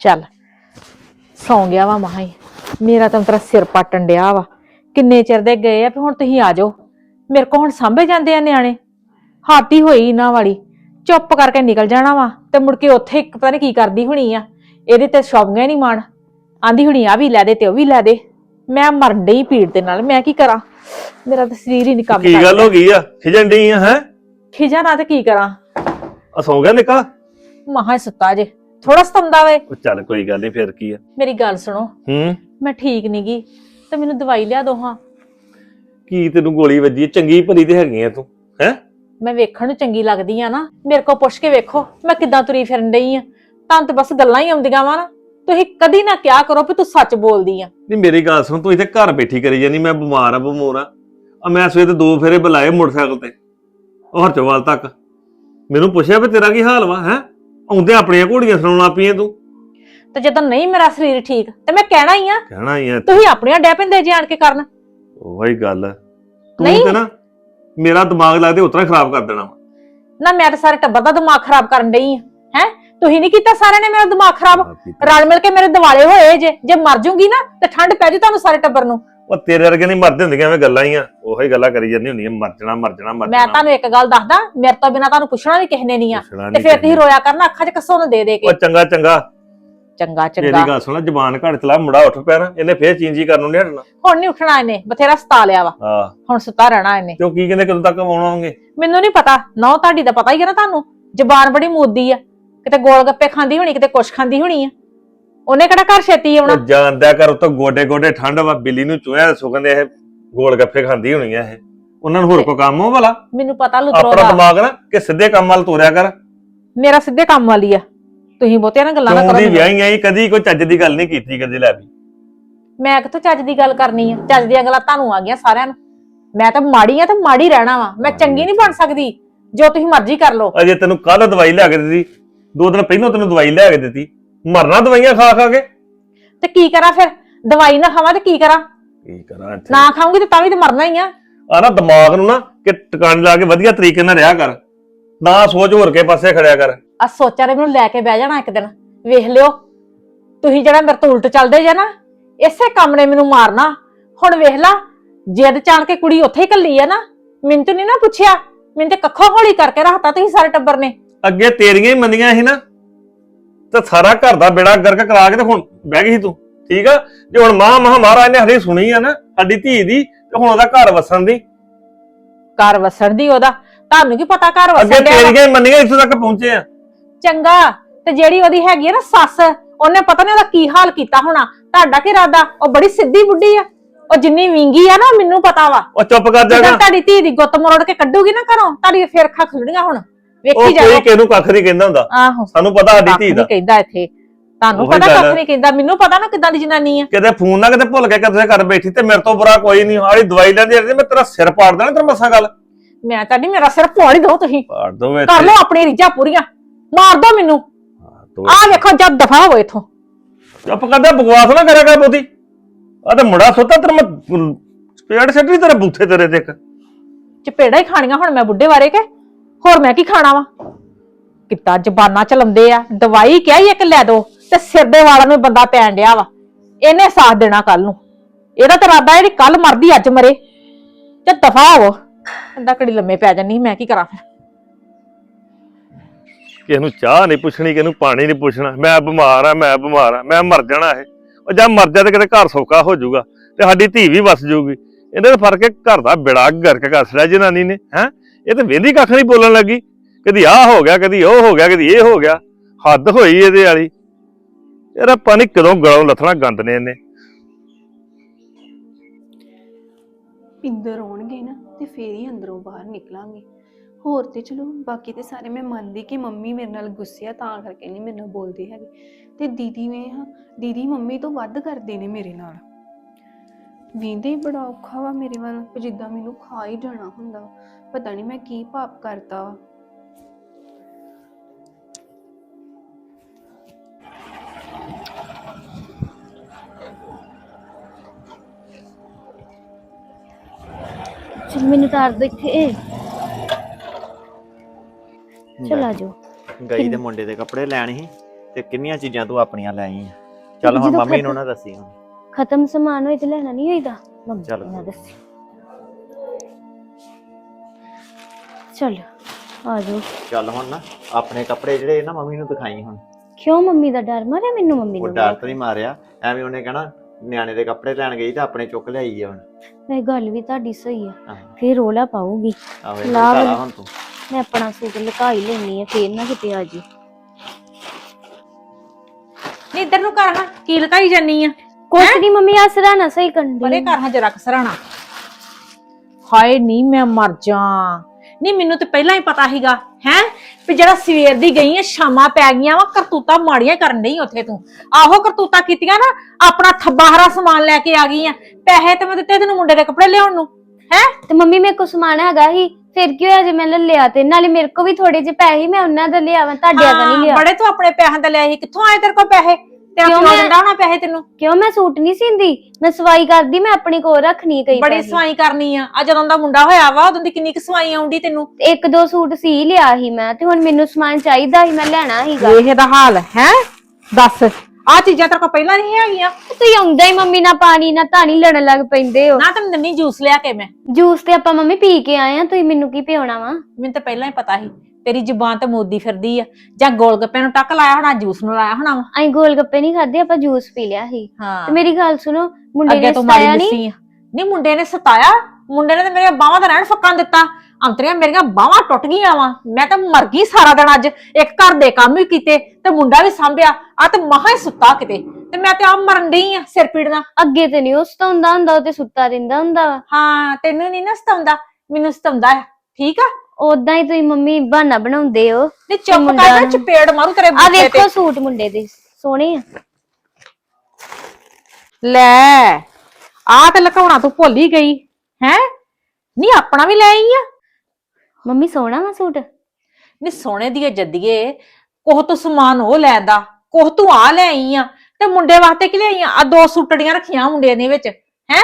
ਚੱਲ। ਸੌਂ ਗਿਆ ਵਾ ਮਹਾ ਹੀ ਮੇਰਾ ਤਾਂ ਤੇਰਾ ਸਿਰ ਪਾਟਣ ਡਿਆ ਵਾ। ਕਿੰਨੇ ਚਿਰ ਦੇ ਗਏ ਆ ਵੀ ਹੁਣ ਤੁਸੀਂ ਆ ਜਾਓ। ਮੇਰੇ ਕੋ ਹੁਣ ਸਾਂਭੇ ਜਾਂਦੇ ਆ ਨਿਆਣੇ। ਹਾਤੀ ਹੋਈ ਇਹਨਾਂ ਵਾਲੀ। ਚੁੱਪ ਕਰਕੇ ਨਿਕਲ ਜਾਣਾ ਵਾ ਤੇ ਮੁੜ ਕੇ ਉੱਥੇ ਇੱਕ ਪਤਾ ਨਹੀਂ ਕੀ ਕਰਦੀ ਹੋਣੀ ਆ। ਇਹਦੇ ਤੇ ਸ਼ੌਂਗੇ ਨਹੀਂ ਮਾਣ। ਆਂਦੀ ਹੋਣੀ ਆ ਵੀ ਲੈ ਦੇ ਤੇ ਉਹ ਵੀ ਲੈ ਦੇ। ਮੈਂ ਮਰਨ ਡਈ ਪੀੜ ਦੇ ਨਾਲ। ਮੈਂ ਕੀ ਕਰਾਂ? ਮੇਰਾ ਤਾਂ ਸਰੀਰ ਹੀ ਨਹੀਂ ਕੰਮ ਕੀ ਗੱਲ ਹੋ ਗਈ ਆ? ਖਿਜਣ ਡਈ ਆ ਹੈ? ਖਿਜਾ ਨਾ ਤੇ ਕੀ ਕਰਾਂ? ਆ ਸੌ ਗਿਆ ਨਿਕਾ? ਮਹਾ ਸੁੱਤਾ ਜੇ। ਥੋੜਾ ਸਤੰਦਾ ਵੇ। ਉਹ ਚੱਲ ਕੋਈ ਗੱਲ ਨਹੀਂ ਫਿਰ ਕੀ ਆ? ਮੇਰੀ ਗੱਲ ਸੁਣੋ। ਹੂੰ? ਮੈਂ ਠੀਕ ਨੀ ਗੀ ਤੇ ਮੈਨੂੰ ਦਵਾਈ ਲਿਆ ਦੋ ਹਾਂ। ਕੀ ਤੈਨੂੰ ਗੋਲੀ ਵੱਜੀ? ਆ? ਚੰਗੀ ਭਲੀ ਤੇ ਹੈਗੀ ਆ ਤੂੰ ਹੈ? ਮੈਂ ਵੇਖਣ ਨੂੰ ਚੰਗੀ ਲੱਗਦੀ ਆ ਨਾ। ਮੇਰੇ ਕੋਲ ਪੁੱਛ ਕੇ ਵੇਖੋ ਮੈਂ ਕਿੱਦਾਂ ਤੁਰੀ ਫਿਰਨ ਡਈ ਆ। ਤਾਂ ਤੇ ਬਸ ਗੱਲਾਂ ਹੀ ਆਉਂਦੀਆਂ ਵਾ ਨਾ। ਤੁਸੀਂ ਕਦੀ ਨਾ ਕਿਹਾ ਕਰੋ ਵੀ ਤੂੰ ਸੱਚ ਬੋਲਦੀ ਆ। ਨਹੀਂ ਮੇਰੀ ਗੱਲ ਸੁਣ ਤੂੰ ਇੱਥੇ ਘਰ ਬੈਠੀ ਕਰੀ ਜਾਨੀ ਮੈਂ ਬਿਮਾਰ ਆ ਬਮੂਰ ਆ। ਆ ਮੈਂ ਸਵੇਰ ਦੋ ਫੇਰੇ ਬੁਲਾਏ ਮੋਟਰਸਾਈਕਲ ਤੇ ਉਹ ਹਰਚੋਵਾਲ ਤੱਕ। ਮੈਨੂੰ ਪੁੱਛਿਆ ਵੀ ਤੇਰਾ ਕੀ ਹਾਲ ਵਾ ਹੈ? ਆਉਂਦੇ ਆਪਣੀਆਂ ਘੋੜੀਆਂ ਸੁਣਾਉਣ ਪਈਆਂ ਤੂੰ। ਤੇ ਜਦੋਂ ਨਹੀਂ ਮੇਰਾ ਸਰੀਰ ਠੀਕ ਤੇ ਮੈਂ ਕਹਿਣਾ ਹੀ ਆ ਕਹਿਣਾ ਹੀ ਆ ਤੁਸੀਂ ਆਪਣੀਆਂ ਡੈ ਪੈਂਦੇ ਜਾਣ ਕੇ ਕਰਨ। ਉਹੀ ਗੱਲ ਆ। ਤੂੰ ਨਹੀਂ। ਤੇ ਨਾ ਮੇਰਾ ਦਿਮਾਗ ਲੱਗਦੇ ਉਤਰਾ ਖਰਾਬ ਕਰ ਦੇਣਾ ਵਾ। ਨਾ ਮੈਂ ਤਾਂ ਸਾਰੇ ਟੱਬਰ ਦਾ ਦਿਮਾਗ ਖਰਾਬ ਕਰਨ ਡਈ ਆ ਹੈ? ਤੁਸੀਂ ਨਹੀਂ ਕੀਤਾ ਸਾਰਿਆਂ ਨੇ ਮੇਰਾ ਦਿਮਾਗ ਖਰਾਬ? ਰਲ ਮਿਲ ਕੇ ਮੇਰੇ ਦਿਵਾਲੇ ਹੋਏ ਜੇ ਜੇ ਮਰ ਜੂਗੀ ਨਾ ਤੇ ਠੰਡ ਪੈ ਜੂ ਤੁਹਾਨੂੰ ਸਾਰੇ ਟੱਬਰ ਨੂੰ। ਉਹ ਤੇਰੇ ਵਰਗੇ ਨਹੀਂ ਮਰਦੇ ਹੁੰਦੀਆਂ ਐਵੇਂ ਗੱਲਾਂ ਹੀ ਆ। ਉਹੀ ਗੱਲਾਂ ਕਰੀ ਜਾਂਦੀ ਹੁੰਦੀਆਂ ਮਰ ਜਾਣਾ ਮਰ ਜਾਣਾ ਮਰ ਮੈਂ ਜਾਣਾ। ਤੁਹਾਨੂੰ ਇੱਕ ਗੱਲ ਦੱਸਦਾ ਮੇਰੇ ਤੋਂ ਬਿਨਾ ਤੁਹਾਨੂੰ ਪੁੱਛਣਾ ਵੀ ਕਿਸੇ ਨੇ ਨਹੀਂ ਆ। ਪੁੱਛਣਾ ਤੇ ਨੀ ਫਿਰ ਤੁਸੀਂ ਰੋਇਆ ਕਰਨਾ ਅੱਖਾਂ 'ਚ ਕਸੋਂ ਦੇ ਦੇ ਨੇ। ਕੇ। ਉਹ ਚੰਗਾ ਚੰਗਾ। ਚੰਗਾ ਮੇਰੀ ਚੰਗਾ। ਗੱਲ ਸੁਣ ਜ਼ਬਾਨ ਘੜ ਚਲਾ ਮੁੰਡਾ ਉੱਠ ਨਾ ਇਹਨੇ ਫੇਰ ਚੀਂਜੀ ਕਰਨ ਨੂੰ ਨਹੀਂ ਹਟਣਾ। ਹੁਣ ਨਹੀਂ ਉੱਠਣਾ ਇਹਨੇ ਬਥੇਰਾ ਸਤਾ ਲਿਆ ਵਾ। ਹਾਂ। ਹੁਣ ਸੁੱਤਾ ਰਹਿਣਾ ਇਹਨੇ। ਤੇ ਉਹ ਕੀ ਕਹਿੰਦੇ ਕਦੋਂ ਤੱਕ ਆਉਣਾਂਗੇ ਮੈਨੂੰ ਨਹੀਂ ਪਤਾ। ਨਾ ਤੁਹਾਡੀ ਦਾ ਪਤਾ ਹੀ ਹੈ ਨਾ ਤੁਹਾਨੂੰ। ਜ਼ਬਾਨ ਬੜੀ ਮੂਦੀ ਆ। ਕਿਤੇ ਗੋਲ ਗੱਪੇ ਖਾਂਦੀ ਹੋਣੀ ਕਿਤੇ ਕੁਛ ਖਾਂਦੀ ਹੋਣੀ ਆ। ਉਹਨੇ ਕਿਹੜਾ ਘਰ ਛੇਤੀ ਆਉਣਾ? ਉਹ ਜਾਣਦਿਆ ਕਰ ਉਤੋਂ ਗੋਡੇ ਗੋਡੇ ਠੰਡ ਵਾ ਬਿੱਲੀ ਨੂੰ ਚੂਹਿਆ ਸੁਗੰਦੇ ਇਹ ਗੋਲ ਗੱਫੇ ਖਾਂਦੀ ਹੋਣੀ ਆ ਇਹ। ਉਹਨਾਂ ਨੂੰ ਹੋਰ ਕੋ ਕੰਮ ਹੋ ਭਲਾ? ਮੈਨੂੰ ਪਤਾ ਲੁਤਰੋ ਆਪਣਾ ਦਾ। ਦਿਮਾਗ ਨਾ ਕਿ ਸਿੱਧੇ ਕੰਮ ਵੱਲ ਤੋਰਿਆ ਕਰ। ਮੇਰਾ ਸਿੱਧੇ ਕੰਮ ਵਾਲੀ ਆ। ਤੁਸੀਂ ਬਹੁਤਿਆਂ ਨਾਲ ਗੱਲਾਂ ਨਾ ਤੂੰ ਕਰੋ ਦੀ ਮੈਨੂੰ। ਵਿਆਹੀ ਆਈ ਕਦੀ ਕੋਈ ਚੱਜ ਦੀ ਗੱਲ ਨਹੀਂ ਕੀਤੀ ਕਦੇ ਲੈ ਵੀ। ਮੈਂ ਕਿੱਥੋਂ ਚੱਜ ਦੀ ਗੱਲ ਕਰਨੀ ਆ? ਚੱਜ ਦੀਆਂ ਗੱਲਾਂ ਤੁਹਾਨੂੰ ਆ ਗਈਆਂ ਸਾਰਿਆਂ ਨੂੰ। ਮੈਂ ਤਾਂ ਮਾੜੀ ਆ ਤੇ ਮਾੜੀ ਰਹਿਣਾ ਵਾ। ਮੈਂ ਚੰਗੀ ਨਹੀਂ ਬਣ ਸਕਦੀ। ਜੋ ਤੁਸੀਂ ਮਰਜ਼ੀ ਕਰ ਲਓ। ਅਜੇ ਤੈਨੂੰ ਕੱਲ ਦਵਾਈ ਲਿਆ ਕੇ ਦਿੱਤੀ। ਦੋ ਦਿਨ ਪਹਿਲਾਂ ਤੈਨੂੰ ਦਵਾਈ ਲਿਆ ਕੇ ਦਿੱਤੀ। ਮਰਨਾ ਦਵਾਈਆਂ ਖਾ ਖਾ ਕੇ। ਤੇ ਕੀ ਕਰਾਂ ਫਿਰ? ਦਵਾਈ ਨਾ ਖਾਵਾਂ ਤੇ ਕੀ ਕਰਾਂ? ਕੀ ਕਰਾਂ ਇੱਥੇ? ਨਾ ਖਾਉਂਗੀ ਤੇ ਤਾਂ ਵੀ ਤੇ ਮਰਨਾ ਹੀ ਆ। ਆ ਨਾ ਦਿਮਾਗ ਨੂੰ ਨਾ ਕਿ ਟਿਕਾਣੇ ਲਾ ਕੇ ਵਧੀਆ ਤਰੀਕੇ ਨਾਲ ਰਿਹਾ ਕਰ। ਨਾ ਸੋਚ ਹੋਰ ਕੇ ਪਾਸੇ ਖੜਿਆ ਕਰ। ਆ ਸੋਚਿਆ ਨੇ ਮੈਨੂੰ ਲੈ ਕੇ ਬਹਿ ਜਾਣਾ ਇੱਕ ਦਿਨ। ਵੇਖ ਲਿਓ। ਤੁਸੀਂ ਜਿਹੜਾ ਮੇਰੇ ਤੋਂ ਉਲਟ ਚੱਲਦੇ ਜੇ ਨਾ ਇਸੇ ਕੰਮ ਨੇ ਮੈਨੂੰ ਮਾਰਨਾ। ਹੁਣ ਵੇਖ ਲਾ ਜਿੱਦ ਚਾਣ ਕੇ ਕੁੜੀ ਉੱਥੇ ਹੀ ਕੱਲੀ ਆ ਨਾ ਮੈਨੂੰ ਤੇ ਨਹੀਂ ਨਾ ਪੁੱਛਿਆ। ਮੈਨੂੰ ਤੇ ਕੱਖੋਂ ਹੌਲੀ ਕਰਕੇ ਰੱਖਤਾ ਤੁਸੀਂ ਸਾਰੇ ਟੱਬਰ ਨੇ। ਅੱਗੇ ਤੇਰੀਆਂ ਹੀ ਮੰਨੀਆਂ ਸੀ ਨਾ। ਤੇ ਸਾਰਾ ਘਰ ਦਾ ਬੇੜਾ ਗਰਕ ਕਰਾ ਕੇ ਤੇ ਹੁਣ ਬਹਿ ਗਈ ਤੂੰ ਠੀਕ ਆ? ਜੇ ਹੁਣ ਮਾਂ ਮਹਾ ਮਹਾਰਾਜ ਨੇ ਹਰੇ ਸੁਣੀ ਆ ਨਾ ਸਾਡੀ ਧੀ ਦੀ ਤੇ ਹੁਣ ਉਹਦਾ ਘਰ ਵਸਣ ਦੀ। ਘਰ ਵਸਣ ਦੀ ਉਹਦਾ ਤੁਹਾਨੂੰ ਕੀ ਪਤਾ ਘਰ ਅੱਗੇ ਵਸਣ ਡਿਆ ਵਾ? ਤੇਰੀਆਂ ਹੀ ਮੰਨੀਆਂ ਇੱਥੋਂ ਤੱਕ ਪਹੁੰਚੇ ਆ। ਚੰਗਾ ਤੇ ਜਿਹੜੀ ਉਹਦੀ ਹੈਗੀ ਆ ਨਾ ਸੱਸ ਉਹਨੇ ਪਤਾ ਨਹੀਂ ਉਹਦਾ ਕੀ ਹਾਲ ਕੀਤਾ ਹੋਣਾ ਤੁਹਾਡਾ ਕੀ ਇਰਾਦਾ? ਉਹ ਬੜੀ ਸਿੱਧੀ ਬੁੱਢੀ ਆ। ਉਹ ਜਿੰਨੀ ਵਿੰਗੀ ਆ ਨਾ ਉਹ ਮੈਨੂੰ ਪਤਾ ਵਾ। ਉਹ ਚੁੱਪ ਕਰ ਜਦੋਂ ਜਾਗਾ ਤੁਹਾਡੀ ਧੀ ਦੀ ਗੁੱਤ ਮਰੋੜ ਕੇ ਕੱਢੂਗੀ ਨਾ ਘਰੋਂ ਤੁਹਾਡੀ ਫਿਰ ਅੱਖਾਂ ਖੁੱਲਣੀਆਂ ਹੁਣ। ਉਹ ਵੇਖੀ ਕੋਈ ਜਾਓ ਕਿਹਨੂੰ ਕੱਖ ਨਹੀਂ ਕਹਿੰਦਾ ਹੁੰਦਾ। ਆਹੋ। ਸਾਨੂੰ ਪਤਾ ਸਾਡੀ ਧੀ ਦਾ। ਕਹਿੰਦਾ ਇੱਥੇ। ਤੁਹਾਨੂੰ ਉਹੀ ਪਤਾ ਗੱਲ ਕੱਖ। ਨਹੀਂ ਕਹਿੰਦਾ। ਮੈਨੂੰ ਪਤਾ ਨਾ ਕਿਦਾਂ ਦੀ ਜਨਾਨੀ ਆ। ਕਿਤੇ ਫੋਨ ਨਾ ਕਿਤੇ ਭੁੱਲ ਕੇ ਕਦੇ ਘਰ ਬੈਠੀ ਤੇ ਮੇਰੇ ਤੋਂ ਬੁਰਾ ਕੋਈ ਨਹੀਂ। ਹਾਲੀ ਦਵਾਈ ਲੈਂਦੀ ਰਹਿੰਦੀ ਮੈਂ ਤੇਰਾ ਸਿਰ ਪਾੜ ਦੇਣਾ ਤੇਰਾ ਮਸਾਂ ਗੱਲ। ਮੈਂ ਤੁਹਾਡੀ ਮੇਰਾ ਸਿਰ ਪੋੜ ਹੀ ਦੋ ਤੁਸੀਂ। ਪਾੜ ਦੋ ਵੇ ਕਰ ਲਓ ਆਪਣੀ ਰੀਝਾਂ ਪੂਰੀਆਂ। ਮਾਰ ਦੋ ਮੈਨੂੰ। ਆਹ ਵੇਖੋ ਜਦ ਦਫਾ ਹੋ ਇਥੋਂ। ਚੁੱਪ ਕਰਦਾ ਬਕਵਾਸ ਨਾ ਕਰਿਆ ਕਰ ਬੋਦੀ ਆ ਤੇ ਮੁੰਡਾ ਸੁੱਤਾ ਤੇਰੇ ਮੈਂ ਪੇੜ ਸੱਟ ਵੀ ਤੇਰੇ ਬੂਥੇ ਤੇਰੇ ਤੇ ਇੱਕ। ਚਪੇੜਾ ਹੀ ਖਾਣੀਆਂ ਹੁਣ ਮੈਂ ਬੁੱਢੇ ਬਾਰੇ ਕੇ? ਹੋਰ ਮੈਂ ਕੀ ਖਾਣਾ ਵਾ? ਕਿੱਤਾ ਜ਼ਬਾਨਾਂ ਚਲਾਉਂਦੇ ਆ? ਦਵਾਈ ਕਿਹਾ ਹੀ ਇੱਕ ਲੈ ਦੋ ਤੇ ਸਿਰ ਦੇ ਵਾਲਾਂ ਨੂੰ ਬੰਦਾ ਪੈਣ ਡਿਆ ਵਾ। ਇਹਨੇ ਸਾਥ ਦੇਣਾ ਕੱਲ ਨੂੰ। ਇਹਦਾ ਤਾਂ ਇਰਾਦਾ ਜਿਹੜੀ ਕੱਲ ਮਰਦੀ ਅੱਜ ਮਰੇ। ਤੇ ਦਫਾ ਹੋ। ਅੰਦਾ ਕੜੀ ਲੰਮੇ ਪੈ ਜਾਨੀ ਮੈਂ ਕੀ ਕਰਾਂ ਫਿਰ? ਕਿਸੇ ਨੂੰ ਚਾਹ ਨਹੀਂ ਪੁੱਛਣੀ ਕਿਸੇ ਨੂੰ ਪਾਣੀ ਨਹੀਂ ਪੁੱਛਣਾ। ਮੈਂ ਬਿਮਾਰ ਆ, ਮੈਂ ਬਿਮਾਰ ਆ, ਮੈਂ ਮਰ ਜਾਣਾ ਇਹ। ਉਹ ਜਾਂ ਮਰ ਜਾ ਤੇ ਕਿਤੇ ਘਰ ਸੌਖਾ ਹੋ ਜਾਊਗਾ ਤੇ ਸਾਡੀ ਧੀ ਵੀ ਵਸ ਜਾਊਗੀ। ਇਹਦੇ ਫ਼ਰਕ ਹੈ, ਘਰ ਦਾ ਬਿੜਾ ਗਰਕ ਕਰ ਛੜਿਆ ਜਨਾਨੀ ਨੇ, ਹੈ? ਇਹ ਤਾਂ ਵੇਂਦੀ ਕੱਖ ਨਹੀਂ ਬੋਲਣ ਲੱਗੀ। ਕਦੀ ਆਹ ਹੋ ਗਿਆ, ਕਦੀ ਉਹ ਹੋ ਗਿਆ, ਕਦੀ ਇਹ ਹੋ ਗਿਆ। ਹੱਦ ਹੋਈ ਇਹਦੇ ਵਾਲੀ। ਇਹਦਾ ਪਾਣੀ ਕਦੋਂ ਗਲੋਂ ਲੱਥਣਾ ਗੰਦ ਨੇ ਇਹਨੇ। ਪਿੰਦਰ ਆਉਣਗੇ ਨਾ ਤੇ ਫੇਰ ਹੀ ਅੰਦਰੋਂ ਬਾਹਰ ਨਿਕਲਾਂਗੇ। ਹੋਰ ਤੇ ਚਲੋ, ਬਾਕੀ ਤੇ ਸਾਰੇ ਮੈਂ ਮੰਨਦੀ ਕਿ ਮੰਮੀ ਮੇਰੇ ਨਾਲ ਗੁੱਸੇ ਆ, ਤਾਂ ਕਰਕੇ ਨਹੀਂ ਮੇਰੇ ਨਾਲ ਬੋਲਦੇ ਹੈਗੇ। ਤੇ ਦੀਦੀ ਨੇ ਹਾਂ, ਦੀਦੀ ਮੰਮੀ ਤੋਂ ਵੱਧ ਕਰਦੇ ਨੇ ਮੇਰੇ ਨਾਲ। ਵੀਂਦੇ ਹੀ ਬੜਾ ਔਖਾ ਵਾ ਮੇਰੇ ਵੱਲ, ਵੀ ਜਿੱਦਾਂ ਮੈਨੂੰ ਖਾ ਹੀ ਜਾਣਾ ਹੁੰਦਾ। ਪਤਾ ਨਹੀਂ ਮੈਂ ਕੀ ਪਾਪ ਕਰਤਾ ਵਾ। ਚਲ ਮੈਨੂੰ ਤਾਰ ਦੋ ਇੱਥੇ ਚਲ ਆ ਜਾਓ। ਗਈ ਦੇ ਮੁੰਡੇ ਦੇ ਕੱਪੜੇ ਲੈਣ ਸੀ ਤੇ ਕਿੰਨੀਆਂ ਚੀਜ਼ਾਂ ਤੂੰ ਆਪਣੀਆਂ ਲੈ ਆਈ ਆ। ਚੱਲ ਹੁਣ ਜਦੋਂ ਮੰਮੀ ਨੂੰ ਖਤਮ- ਨਾ ਦੱਸੀ ਹੁਣ। ਖਤਮ ਸਮਾਨ ਹੋਏ ਤੇ ਲੈਣਾ ਨਹੀਂ ਹੋਈਦਾ। ਮੰਮੀ ਚੱਲ। ਨੂੰ ਨਾ। ਦੱਸੀ। ਚਲ ਆ ਜਾਓ। ਚੱਲ ਹੁਣ ਨਾ ਆਪਣੇ ਕੱਪੜੇ ਜਿਹੜੇ ਨਾ ਮੰਮੀ ਨੂੰ ਦਿਖਾਈ ਹੁਣ। ਕਿਉਂ ਮੰਮੀ ਦਾ ਡਰ? ਮਾਰਿਆ ਮੈਨੂੰ ਮੰਮੀ ਉਹ ਨੂੰ ਡਰ ਤਾਂ ਨਹੀਂ ਮਾਰਿਆ। ਐਵੇਂ ਉਹਨੇ ਕਹਿਣਾ ਨਿਆਣੇ ਦੇ ਕੱਪੜੇ ਲੈਣ ਗਈ ਤਾਂ ਆਪਣੇ ਚੁੱਕ ਲਿਆਈ ਆ ਹੁਣ। ਇਹ ਗੱਲ ਵੀ ਤੁਹਾਡੀ ਸਹੀ ਆ। ਆਹੋ ਫੇਰ ਰੋਲਾ ਪਾਉਗੀ ਆਹੋ ਲਾ ਹੁਣ ਤੂੰ। ਮੈਂ ਆਪਣਾ ਸੂਟ ਲੁਕਾਈ ਲੈਣੀ ਆ ਫੇਰ ਨਾ ਕਿਤੇ ਆ ਜੀ ਨਹੀਂ ਇੱਧਰ ਨੂੰ ਕਰ ਹਾਂ। ਕੀ ਲਕਾਈ ਜਾਨੀ ਆ? ਕੁਛ ਨਹੀਂ ਮੰਮੀ ਆ ਸਰਾਣਾ ਸਹੀ ਪਰੇ ਕੰਡੀ ਕਰ ਹਾਂ ਜਰਾ ਸਰਾਣਾ। ਹਾਏ ਨਹੀਂ ਮੈਂ ਮਰ ਜਾ। ਨਹੀਂ ਮੈਨੂੰ ਤੇ ਪਹਿਲਾਂ ਹੀ ਪਤਾ ਸੀਗਾ ਹੈ? ਵੀ ਜਿਹੜਾ ਸਵੇਰ ਦੀ ਗਈ ਆ ਸ਼ਾਮਾਂ ਪੈ ਗਈਆਂ ਵਾ ਕਰਤੂਤਾਂ ਮਾੜੀਆਂ ਕਰਨ ਨਹੀਂ ਉੱਥੇ ਤੂੰ। ਆਹੋ ਕਰਤੂਤਾਂ ਕੀਤੀਆਂ ਨਾ ਆਪਣਾ ਥੱਬਾ ਹਰਾ ਸਮਾਨ ਲੈ ਕੇ ਆ ਗਈ ਆ। ਪੈਸੇ ਤੇ ਮੈਂ ਦਿੱਤੇ ਤੈਨੂੰ ਮੁੰਡੇ ਦੇ ਕੱਪੜੇ ਲਿਆਉਣ ਨੂੰ ਹੈ? ਤੇ ਮੰਮੀ ਮੇਰੇ ਕੋ ਸਮਾਨ ਹੈਗਾ ਹੀ ਫਿਰ ਕੀ ਹੋਇਆ ਜੇ ਮੈਂ ਲੈ ਲਿਆ ਤੇ? ਨਾਲੇ ਮੇਰੇ ਕੋ ਵੀ ਥੋੜੇ ਜਿਹੇ ਪੈਸੇ ਮੈਂ ਉਹਨਾਂ ਦਾ ਲਿਆ ਵਾ ਤੁਹਾਡਿਆਂ ਦਾ ਨਹੀਂ ਲਿਆ। ਬੜੇ ਤੂੰ ਆਪਣੇ ਪੈਸਿਆਂ ਤੇ ਲਿਆ ਸੀ ਕਿੱਥੋਂ ਆਏ ਤੇਰੇ ਕੋਲ ਪੈਸੇ? ਕਿਉਂ ਮੈਂ- ਦਿੰਦਾ ਹੋਣਾ ਪੈਸੇ ਤੈਨੂੰ? ਕਿਉਂ ਮੈਂ ਸੂਟ ਨਹੀਂ ਸੀਂਦੀ? ਮੈਂ ਸਵਾਈ ਕਰਦੀ ਮੈਂ ਆਪਣੀ ਕੋਲ ਰੱਖਣੀ ਕਈ ਬੜੀ ਪੈਸੇ। ਸਵਾਈ ਕਰਨੀ ਆ। ਆ ਜਦੋਂ ਦਾ ਮੁੰਡਾ ਹੋਇਆ ਵਾ ਉਦੋਂ ਦੀ ਕਿੰਨੀ ਕੁ ਸਵਾਈ ਆਉਂਦੀ ਤੈਨੂੰ? ਇੱਕ ਦੋ ਸੂਟ ਸੀ ਲਿਆ ਸੀ ਮੈਂ ਤੇ ਹੁਣ ਮੈਨੂੰ ਸਮਾਨ ਚਾਹੀਦਾ ਸੀ ਮੈਂ ਲੈਣਾ ਸੀਗਾ। ਇਹ ਦਾ ਹਾਲ ਹੈ? ਦੱਸ। ਆ ਚੀਜ਼ਾਂ ਤੇਰੇ ਕੋਲ ਪਹਿਲਾਂ ਨਹੀਂ ਹੈਗੀਆਂ। ਤੁਸੀਂ ਆਉਂਦਾ ਹੀ ਮੰਮੀ ਨਾਲ ਪਾਣੀ ਨਾਲ ਧਾਣੀ ਲੜਨ ਲੱਗ ਪੈਂਦੇ ਹੋ ਨਾ ਤੈਨੂੰ ਨੰਨੀ ਜੂਸ ਲਿਆ ਕੇ ਮੈਂ। ਜੂਸ ਤੇ ਆਪਾਂ ਮੰਮੀ ਪੀ ਕੇ ਆਏ ਆ ਤੁਸੀਂ ਮੈਨੂੰ ਕੀ ਪਿਉਣਾ ਵਾ? ਮੈਨੂੰ ਤਾਂ ਪਹਿਲਾਂ ਹੀ ਪਤਾ ਸੀ ਤੇਰੀ ਜ਼ੁਬਾਨ ਤੇ ਮੋਦੀ ਫਿਰਦੀ ਆ। ਜਾਂ ਗੋਲ ਗੱਪੇ ਨੂੰ ਟੱਕ ਲਾਇਆ ਹੋਣਾ ਜੂਸ ਨੂੰ ਲਾਇਆ ਹੋਣਾ ਵਾ। ਅਸੀਂ ਗੋਲ ਗੱਪੇ ਨਹੀਂ ਖਾਦੇ ਆਪਾਂ ਜੂਸ ਪੀ ਲਿਆ ਸੀ। ਹਾਂ। ਤੇ ਮੇਰੀ ਗੱਲ ਸੁਣੋ ਮੁੰਡੇ ਅੱਗੇ ਨੇ ਤੋਂ ਮਾਰੀ ਸਤਾਇਆ ਨਹੀਂ? ਆ। ਨਹੀਂ ਮੁੰਡੇ ਨੇ ਸਤਾਇਆ। ਮੁੰਡੇ ਨੇ ਤੇ ਮੇਰੀਆਂ ਬਾਹਾਂ ਦਾ ਰਹਿਣ ਫੱਕਾਂ ਦਿੱਤਾ। ਅੰਤਰੀਆਂ ਮੇਰੀਆਂ ਬਾਹਾਂ ਟੁੱਟ ਗਈਆਂ ਵਾ। ਮੈਂ ਤਾਂ ਮਰ ਗਈ ਸਾਰਾ ਦਿਨ ਅੱਜ। ਇੱਕ ਘਰ ਦੇ ਕੰਮ ਵੀ ਕੀਤੇ ਤੇ ਮੁੰਡਾ ਵੀ ਸੰਭਿਆ। ਆ ਤੇ ਮਹਾ ਹੀ ਸੁੱਤਾ ਕਿਤੇ। ਤੇ ਮੈਂ ਤੇ ਆ ਮਰਨ ਡਈ ਆ ਸਿਰ ਪੀੜਨਾ। ਅੱਗੇ ਤੇ ਨਹੀਂ ਉਹ ਸਤਾਉਂਦਾ ਹੁੰਦਾ ਉਹ ਤੇ ਸੁੱਤਾ ਰਹਿੰਦਾ ਹੁੰਦਾ ਵਾ। ਹਾਂ ਤੈਨੂੰ ਨਹੀਂ ਨਾ ਸਤਾਉਂਦਾ। ਮੈਨੂੰ ਸਤਾਉਂਦਾ ਹੈ ਠੀਕ ਆ? ਉਦਾਂ ਹੀ ਤੁਸੀਂ ਮੰਮੀ ਬਹਾਨਾ ਬਣਾਉਂਦੇ ਹੋ। ਨਹੀਂ ਚੁੱਪ ਮੁੰਡਾ ਕਰ ਨੂੰ- ਚਪੇੜ ਮਾਰੂ ਤੇਰੇ ਆ ਬੁੱਥੇ ਤੇ। ਵੇਖੋ ਸੂਟ ਮੁੰਡੇ ਦੇ ਸੋਹਣੇ ਆ। ਲੈ ਆ ਤੇ ਲਕਾਉਣਾ ਤੂੰ ਭੁੱਲ ਹੀ ਗਈ। ਹੈ? ਨਹੀਂ ਆਪਣਾ ਵੀ ਲੈ ਆਈ ਆ? ਮੰਮੀ ਸੋਹਣਾ ਵਾ ਸੂਟ? ਨਹੀਂ ਸੋਨੇ ਦੀ ਜੱਦੀਏ ਕੋਹ ਤੂੰ ਸਮਾਨ ਉਹ ਲੈਂਦਾ ਕੋਹ ਤੂੰ ਆ ਲੈ ਆਈ ਆ ਤੇ ਮੁੰਡੇ ਵਾਸਤੇ ਕੀ ਲਿਆਈ ਆ? ਆ ਦੋ ਸੂਟੜੀਆਂ ਰੱਖੀਆਂ ਮੁੰਡੇ ਨੇ ਵਿੱਚ ਹੈ?